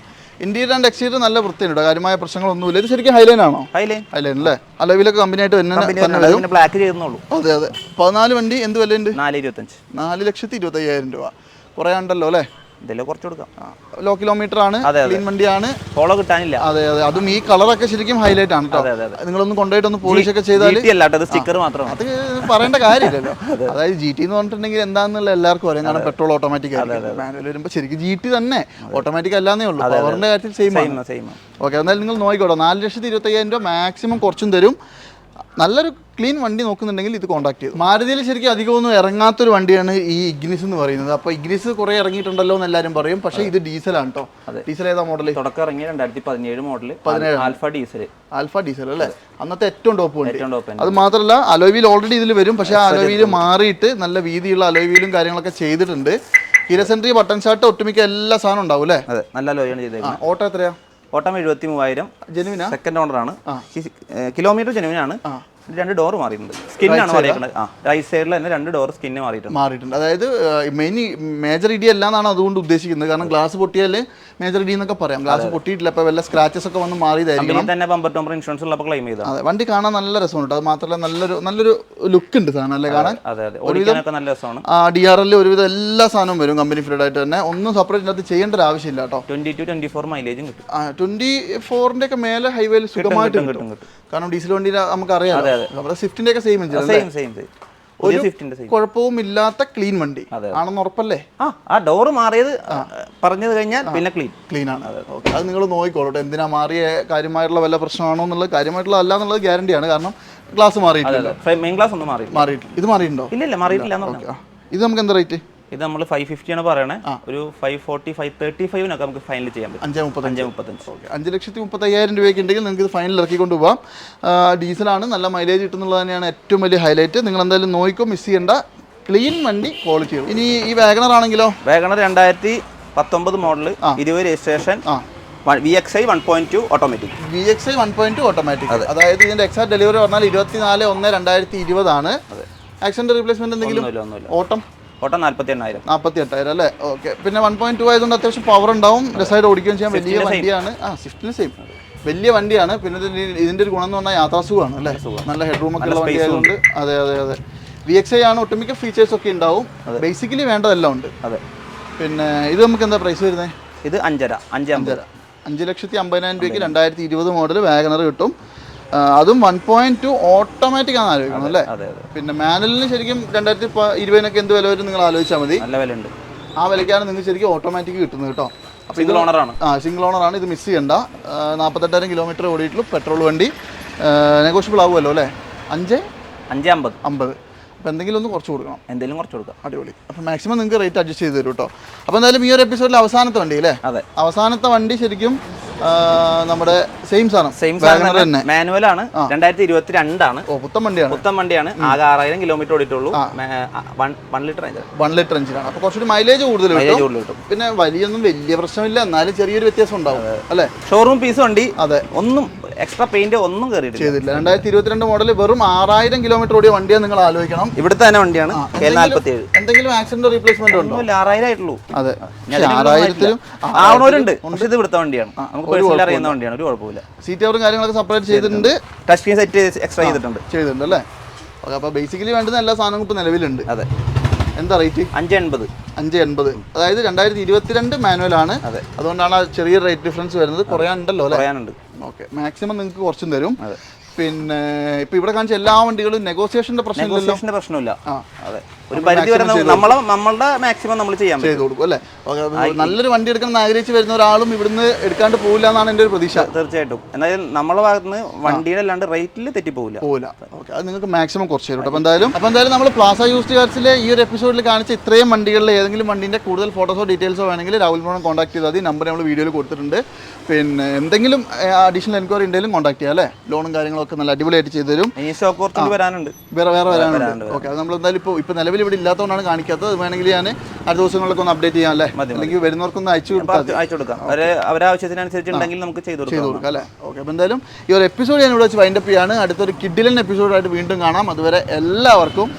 ഇന്റീരിയർ ആൻഡ് എക്സ്റ്റീരിയർ നല്ല വൃത്തിയുണ്ട് കാര്യമായ പ്രശ്നങ്ങളൊന്നുമില്ല. ഇത് ശരിക്കും ഹൈലൈൻ ആണോ? ഹൈലൈൻ ഹൈലൈൻ അല്ലേ അലവിലൊക്കെ കമ്പനി ആയിട്ട് തന്നെ ബ്ലാക്ക് ചെയ്യുന്നുള്ളൂ അതെ അതെ. പതിനാല് വണ്ടി എന്ത് വിലയുണ്ട്? നാല് ഇരുപത്തഞ്ച്. നാല് ലക്ഷത്തി ഇരുപത്തി അയ്യായിരം രൂപ. കുറേ ഉണ്ടല്ലോ അല്ലേ? ഇതിൽ കുറച്ച് കൊടുക്കാം. ലോ കിലോമീറ്റർ ആണ്. ക്ലീൻ വണ്ടിയാണ്. ഫോളോ കിട്ടാനില്ല. അതെ അതെ. അതും ഈ കളറൊക്കെ ശരിക്കും ഹൈലൈറ്റ് ആണ് കേട്ടോ. നിങ്ങളൊന്ന് കൊണ്ടുപോയിട്ട് ഒന്ന് പോളിഷ് ഒക്കെ ചെയ്താൽ GT അല്ല കേട്ടോ ഇത് സ്റ്റിക്കർ മാത്രം. അത് പറയേണ്ട കാര്യമില്ലല്ലോ. അതായത് ജി ടി എന്ന് പറഞ്ഞിട്ടുണ്ടെങ്കിൽ എന്താണെന്നുള്ള എല്ലാവർക്കും അറിയാം. കാരണം പെട്രോൾ ഓട്ടോമാറ്റിക് ആയിരിക്കും. മാനുവൽ വരുമ്പോൾ ശരിക്കും ജി ടി തന്നെ ഓട്ടോമാറ്റിക് അല്ലാന്നേ ഉള്ളൂ. പവറിന്റെ കാര്യത്തിൽ സെയിം ആണ്. ഓക്കെ എന്നാലും നിങ്ങൾ നോക്കിക്കോട്ടോ. നാല് ലക്ഷത്തി ഇരുപത്തയ്യായിരം രൂപ മാക്സിമം കുറച്ചും തരും. നല്ലൊരു ക്ലീൻ വണ്ടി നോക്കുന്നുണ്ടെങ്കിൽ ഇത് കോൺടാക്ട് ചെയ്തു. മാരുതിയിൽ ശരിക്കും അധികമൊന്നും ഇറങ്ങാത്തൊരു വണ്ടിയാണ് ഈ ഇഗ്നിസ് എന്ന് പറയുന്നത്. അപ്പൊ ഇഗ്നിസ് കുറേ ഇറങ്ങിയിട്ടുണ്ടല്ലോ എന്ന് എല്ലാവരും പറയും. പക്ഷേ ഇത് ഡീസലാണ് കേട്ടോ ഡീസൽ ഏതാ മോഡൽ തുടക്കം ഇറങ്ങിയ രണ്ടായിരത്തി പതിനേഴ്. Model alpha diesel alpha diesel അല്ലേ അന്നത്തെ ഏറ്റവും ടോപ്പ് വണ്ടി. അത് മാത്രമല്ല അലോവിയിൽ ഓൾറെഡി ഇതിൽ വരും. പക്ഷേ ആ അലോവിയിൽ മാറിയിട്ട് നല്ല വീതിയുള്ള അലോവിയിലും കാര്യങ്ങളൊക്കെ ചെയ്തിട്ടുണ്ട്. ഹിരസെൻട്രി ബട്ടൺ ഷാർട്ട് ഒട്ടുമിക്ക എല്ലാ സാധനം ഉണ്ടാവും അല്ലേ? അതെ. നല്ല അലോയാണ് ചെയ്തേക്കുന്നത്. ഓട്ടോ എത്രയാ? ഓട്ടം എഴുപത്തി മൂവായിരം ജെനുവിനാ സെക്കൻഡ് ഓണർ ആണ്. കിലോമീറ്റർ ജെനുവിൻ ആണ്. രണ്ട് ഡോർ മാറിയിട്ടുണ്ട്. സ്കിന്നാണ് മാറിയേക്കുന്നത് ആ? റൈറ്റ് സൈഡിൽ തന്നെ രണ്ട് ഡോർ സ്കിന്ന് മാറിയിട്ടുണ്ട്. മാറിയിട്ടുണ്ട്. അതായത് മെയിൻ മേജർ ഇടി അല്ല എന്നാണ് അതുകൊണ്ട് ഉദ്ദേശിക്കുന്നത്. കാരണം ഗ്ലാസ് പൊട്ടിയാൽ മേജർ ഇടി എന്നൊക്കെ പറയാം. ഗ്ലാസ് പൊട്ടിയിട്ടില്ല. അപ്പോൾ വല്ല സ്ക്രാച്ചസ് ഒക്കെ വന്ന് മാറിയതായിരിക്കും തന്നെ ബമ്പർ ടോമ്പർ ഇൻഷുറൻസ് ഉള്ളപ്പോൾ ക്ലെയിം ചെയ്താൽ അതെ വണ്ടി കാണാൻ നല്ല രസമുണ്ട്. അത് മാത്രമല്ല നല്ലൊരു നല്ലൊരു ലുക്ക് ഉണ്ട് സാധനം അല്ലേ കാണാൻ? അതെ അതെ. ഓടിക്കാനൊക്കെ നല്ല രസമാണ്. ആ ഡി ആർ എല്ലിൽ ഒരുവിധം എല്ലാ സാധനവും വരും കമ്പനി ഫ്രീഡ് ആയിട്ട് തന്നെ. ഒന്നും സെപ്പറേറ്റ് ഇതിനകത്ത് ചെയ്യേണ്ട ഒരു ആവശ്യമില്ല കേട്ടോ. ട്വന്റി ടു ട്വന്റി ഫോർ മൈലേജും കിട്ടും ട്വന്റി ഫോറിന്റെ ഒക്കെ മേലെ ഹൈവേയിൽ സുഖമായിട്ട് കിട്ടും. കാരണം ഡീസൽ വണ്ടി നമുക്ക് അറിയാം നമ്മുടെ സ്വിഫ്റ്റിന്റെ ഒക്കെ same engine same same same ഒരു കുഴപ്പവും ഇല്ലാത്ത ക്ലീൻ വണ്ടി. ആണെന്ന് ഉറപ്പല്ലേ? ആ ഡോർ മാറിയത് പറഞ്ഞത് കഴിഞ്ഞാൽ പിന്നെ ക്ലീൻ ക്ലീൻ ആണ്. ഓക്കെ അത്. നിങ്ങൾ നോക്കിക്കോളൂ എന്തിനാ മാറിയ കാര്യമായിട്ടുള്ള വല്ല പ്രശ്നമാണോ എന്നുള്ള കാര്യമായിട്ടുള്ള അല്ല എന്നുള്ളത് ഗ്യാരണ്ടിയാണ് കാരണം ഗ്ലാസ് മാറിയിട്ടില്ല മെയിൻ ഗ്ലാസ് ഒന്നും മാറിയിട്ടില്ല. ഇത് മാറിയിട്ടുണ്ടോ? ഇല്ല. ഇല്ല മാറിയിട്ടില്ല ഇത് നമുക്ക് എന്താ റേറ്റ് ഇത് നമ്മൾ ഫൈവ് ഫിഫ്റ്റി ആണ് പറയണേ. ഒരു ഫൈവ് ഫോർട്ടി ഫൈവ് തേർട്ടി ഫൈവിനൊക്കെ നമുക്ക് ഫൈനൽ ചെയ്യാൻ പറ്റും. അഞ്ച് മുപ്പത്തി അഞ്ച് മുപ്പത്തഞ്ച്. ഓക്കെ. അഞ്ച് ലക്ഷത്തി മുപ്പത്തയ്യായിരം രൂപയ്ക്ക് ഉണ്ടെങ്കിൽ നിങ്ങൾക്ക് ഇത് ഫൈനൽ ഇറക്കിക്കൊണ്ട് പോകാം ആ, ഡീസലാണ് നല്ല മൈലേജ് കിട്ടുന്നുള്ളത് തന്നെയാണ് ഏറ്റവും വലിയ ഹൈലൈറ്റ് നിങ്ങൾ എന്തായാലും നോയിക്കോ മിസ് ചെയ്യേണ്ട. ക്ലീൻ വണ്ടി ക്വാളിറ്റി ഇനി ഈ വാഗണർ ആണെങ്കിലോ? വേഗണർ രണ്ടായിരത്തി പത്തൊമ്പത് മോഡൽ ഇരുപത് രജിസ്ട്രേഷൻ ആ. V X I one point two automatic V X I one point two automatic അതായത് ഇതിന്റെ എക്സാക്ട് ഡെലിവറി പറഞ്ഞാൽ ഇരുപത്തിനാല് ഒന്ന് രണ്ടായിരത്തി ഇരുപതാണ്. ആക്സിഡന്റ് റീപ്ലേസ്മെന്റ് എന്തെങ്കിലും? ഓട്ടം ഓട്ടം നാല്പത്തി എണ്ണായിരം നാൽപ്പത്തി എട്ടായിരം അല്ലേ? ഓക്കെ പിന്നെ വൺ പോയിന്റ് ടു ആയതുകൊണ്ട് അത്യാവശ്യം പവർ ഉണ്ടാവും. രസമായിട്ട് ഓടിക്കുകയും ചെയ്യാൻ വലിയ വണ്ടിയാണ്. ആ സ്വിഫ്റ്റിന് സെയിം വലിയ വണ്ടിയാണ്. പിന്നെ ഇതിന്റെ- ഒരു ഗുണം എന്ന് പറഞ്ഞാൽ യാത്രാസുഖമാണ് അല്ലേ? നല്ല ഹെഡ് റൂം ഒക്കെ ഉള്ള വണ്ടി ആയതുകൊണ്ട്. അതെ അതെ അതെ. വി എക്സ് ഐ ആണ്. ഒട്ടുമിക്ക ഫീച്ചേഴ്സ് ഒക്കെ ഉണ്ടാവും. ബേസിക്കലി വേണ്ടതെല്ലാം ഉണ്ട്. അതെ. പിന്നെ ഇത് നമുക്ക് എന്താ പ്രൈസ് വരുന്നത്? ഇത് അഞ്ചര അഞ്ച് അഞ്ചര. അഞ്ച് ലക്ഷത്തി അമ്പതിനായിരം രൂപയ്ക്ക് രണ്ടായിരത്തി ഇരുപത് മോഡൽ വാഗണർ കിട്ടും. അതും വൺ പോയിന്റ് ടു ഓട്ടോമാറ്റിക് ആണ് ആലോചിക്കണം അല്ലേ? പിന്നെ മാനുവലിന് ശരിക്കും രണ്ടായിരത്തി ഇരുപതിനൊക്കെ എന്ത് വില വരും നിങ്ങൾ ആലോചിച്ചാൽ മതി. നല്ല വില ഉണ്ട് ആ വിലയ്ക്കാണ് നിങ്ങൾ ശരിക്കും ഓട്ടോമാറ്റിക് കിട്ടുന്നത് കേട്ടോ. അപ്പോൾ സിംഗിൾ ഓണറാണ് ആ സിംഗിൾ ഓണറാണ് ഇത് മിസ് ചെയ്യണ്ട. നാൽപ്പത്തെട്ടായിരം കിലോമീറ്റർ ഓടിയിട്ടുള്ളൂ. പെട്രോൾ വണ്ടി. നെഗോഷ്യബിൾ ആവുമല്ലോ അല്ലേ? അഞ്ച്? അഞ്ച് അമ്പത്. അമ്പത്. അപ്പോൾ എന്തെങ്കിലും ഒന്ന് കുറച്ച് കൊടുക്കണം. എന്തെങ്കിലും കുറച്ച് കൊടുക്കാം. അടിപൊളി. അപ്പോൾ മാക്സിമം നിങ്ങൾക്ക് റേറ്റ് അഡ്ജസ്റ്റ് ചെയ്ത് തരും കേട്ടോ അപ്പോൾ എന്തായാലും ഈ ഒരു എപ്പിസോഡിൽ അവസാനത്തെ വണ്ടി അല്ലേ? അതെ. അവസാനത്തെ വണ്ടി ശരിക്കും നമ്മുടെ സെയിം സാധനം. സെയിം സാധനം മാനുവൽ ആണ്. രണ്ടായിരത്തി ഇരുപത്തി രണ്ടാണ് പുത്തൻ വണ്ടിയാണ്. പുത്തൻ വണ്ടിയാണ്. ആകെ ആറായിരം കിലോമീറ്റർ ഓടിയിട്ടുള്ളൂ. വൺ ലിറ്റർ വൺ ലിറ്റർ എഞ്ചിനാണ് അപ്പോൾ കുറച്ചൊരു മൈലേജ് കൂടുതൽ കിട്ടും. പിന്നെ വലിയൊന്നും വലിയ പ്രശ്നമില്ല. എന്നാലും ചെറിയൊരു വ്യത്യാസം ഉണ്ടാവും. അല്ലേ? ഷോറൂം പീസ് വണ്ടി അതെ. ഒന്നും എക്സ്ട്രാ പെയിന്റ് ഒന്നും കയറിയിട്ടില്ല ചെയ്തില്ല രണ്ടായിരത്തി ഇരുപത്തിരണ്ട് മോഡൽ വെറും ആറായിരം കിലോമീറ്റർ ഓടിയ വണ്ടിയാണ് നിങ്ങൾ ആലോചിക്കണം. ഇവിടുത്തെ തന്നെ വണ്ടിയാണ്. നാല്പത്തി ഏഴ് എന്തെങ്കിലും ആക്സിഡന്റ് റീപ്ലേസ്മെന്റ് ഉണ്ടോ? ആറായിരം ആയിട്ടുള്ളൂ അതെ. ആറായിരത്തിലും ആവണവരുണ്ട്. പക്ഷെ ഇത് ഇവിടുത്തെ വണ്ടിയാണ്. നമുക്ക് പേഴ്സണലി അറിയുന്ന വണ്ടിയാണ്. ഒരു കുഴപ്പമില്ല. സീറ്റ് കവറും കാര്യങ്ങളൊക്കെ സെപ്പറേറ്റ് ചെയ്തിട്ടുണ്ട്. ടച്ച് സ്ക്രീൻ സെറ്റ് എക്സ്ട്രാ ചെയ്തിട്ടുണ്ട്. ചെയ്തിട്ടുണ്ട് അല്ലേ? ഓക്കെ അപ്പോൾ ബേസിക്കലി വേണ്ടുന്ന എല്ലാ സാധനങ്ങളും ഇപ്പോൾ നിലവിലുണ്ട്. അതെ. എന്താ റേറ്റ് അഞ്ച് എൺപത് അഞ്ച് എൺപത്. അതായത് രണ്ടായിരത്തി ഇരുപത്തിരണ്ട് മാനുവൽ ആണ്. അതെ. അതുകൊണ്ടാണ് ആ ചെറിയ റേറ്റ് ഡിഫറൻസ് വരുന്നത്. കുറയാനുണ്ടല്ലോ അല്ലേ? പറയാനുണ്ട് ഓക്കെ മാക്സിമം നിങ്ങൾക്ക് കുറച്ചും തരും. പിന്നെ ഇപ്പൊ ഇവിടെ കാണിച്ച എല്ലാ വണ്ടികളും നെഗോസിയേഷന്റെ നെഗോസിയേഷന്റെ പ്രശ്നമില്ല. അതെ. ഒരു പരിധി വരെ നമ്മളെ നമ്മളുടെ മാക്സിമം നമ്മൾ ചെയ്യാൻ ചെയ്ത് കൊടുക്കും അല്ലേ? നല്ലൊരു വണ്ടി എടുക്കണം ആഗ്രഹിച്ച് വരുന്ന ഒരാളും ഇവിടുന്ന് എടുക്കാണ്ട് പോകില്ല എന്നാണ് എന്റെ ഒരു പ്രതീക്ഷ. തീർച്ചയായിട്ടും. എന്നാലും നമ്മളെ ഭാഗത്ത് നിന്ന് വണ്ടിയുടെ അല്ലാണ്ട് റേറ്റിൽ തെറ്റി പോകില്ല ഓക്കെ അത് നിങ്ങൾക്ക് മാക്സിമം കുറച്ച് തരും അപ്പോൾ എന്തായാലും അപ്പോൾ എന്തായാലും നമ്മൾ പ്ലാസ യൂസ്ഡ് കാർസിലെ ഈ ഒരു എപ്പിസോഡിൽ കാണിച്ച ഇത്രയും വണ്ടികളിൽ ഏതെങ്കിലും വണ്ടിന്റെ കൂടുതൽ ഫോട്ടോസോ ഡീറ്റെയിൽസോ വേണമെങ്കിൽ രാഹുൽ മോഹൻ കോൺടാക്ട് ചെയ്താൽ മതി. നമ്പർ നമ്മൾ വീഡിയോയിൽ കൊടുത്തിട്ടുണ്ട്. പിന്നെ എന്തെങ്കിലും അഡീഷണൽ എൻക്വയറി ഉണ്ടെങ്കിലും കോൺടാക്ട് ചെയ്യാം അല്ലേ? ലോണും കാര്യങ്ങളൊക്കെ നല്ല അടിപൊളിയായിട്ട് ചെയ്തു തരും. വേറെ വേറെ വരാനുണ്ട്. ഓക്കെ അത് നമ്മൾ എന്തായാലും ഇപ്പോൾ ഇപ്പോൾ നിലവിൽ ഇവിടെ ഇല്ലാത്തതുകൊണ്ടാണ് കാണിക്കാത്തത്. അത് വേണമെങ്കിൽ ഞാൻ അടുത്ത ദിവസങ്ങളിലൊക്കെ ഒന്ന് അപ്ഡേറ്റ് ചെയ്യാം അല്ലേ? അല്ലെങ്കിൽ വരുന്നവർക്കൊന്ന് അയച്ചു കൊടുക്കാം അയച്ചു കൊടുക്കാം. അവരെ ആവശ്യത്തിനനുസരിച്ചുണ്ടെങ്കിൽ നമുക്ക് ചെയ്തു ചെയ്ത് കൊടുക്കാം. അല്ലേ? ഓക്കെ അപ്പോൾ എന്തായാലും ഈ ഒരു എപ്പിസോഡ് ഞാൻ ഇവിടെ വെച്ച് വൈൻഡപ്പ് ചെയ്യാണ്. അടുത്തൊരു കിഡിലൻ എപ്പിസോഡായിട്ട് വീണ്ടും കാണാം. അതുവരെ എല്ലാവർക്കും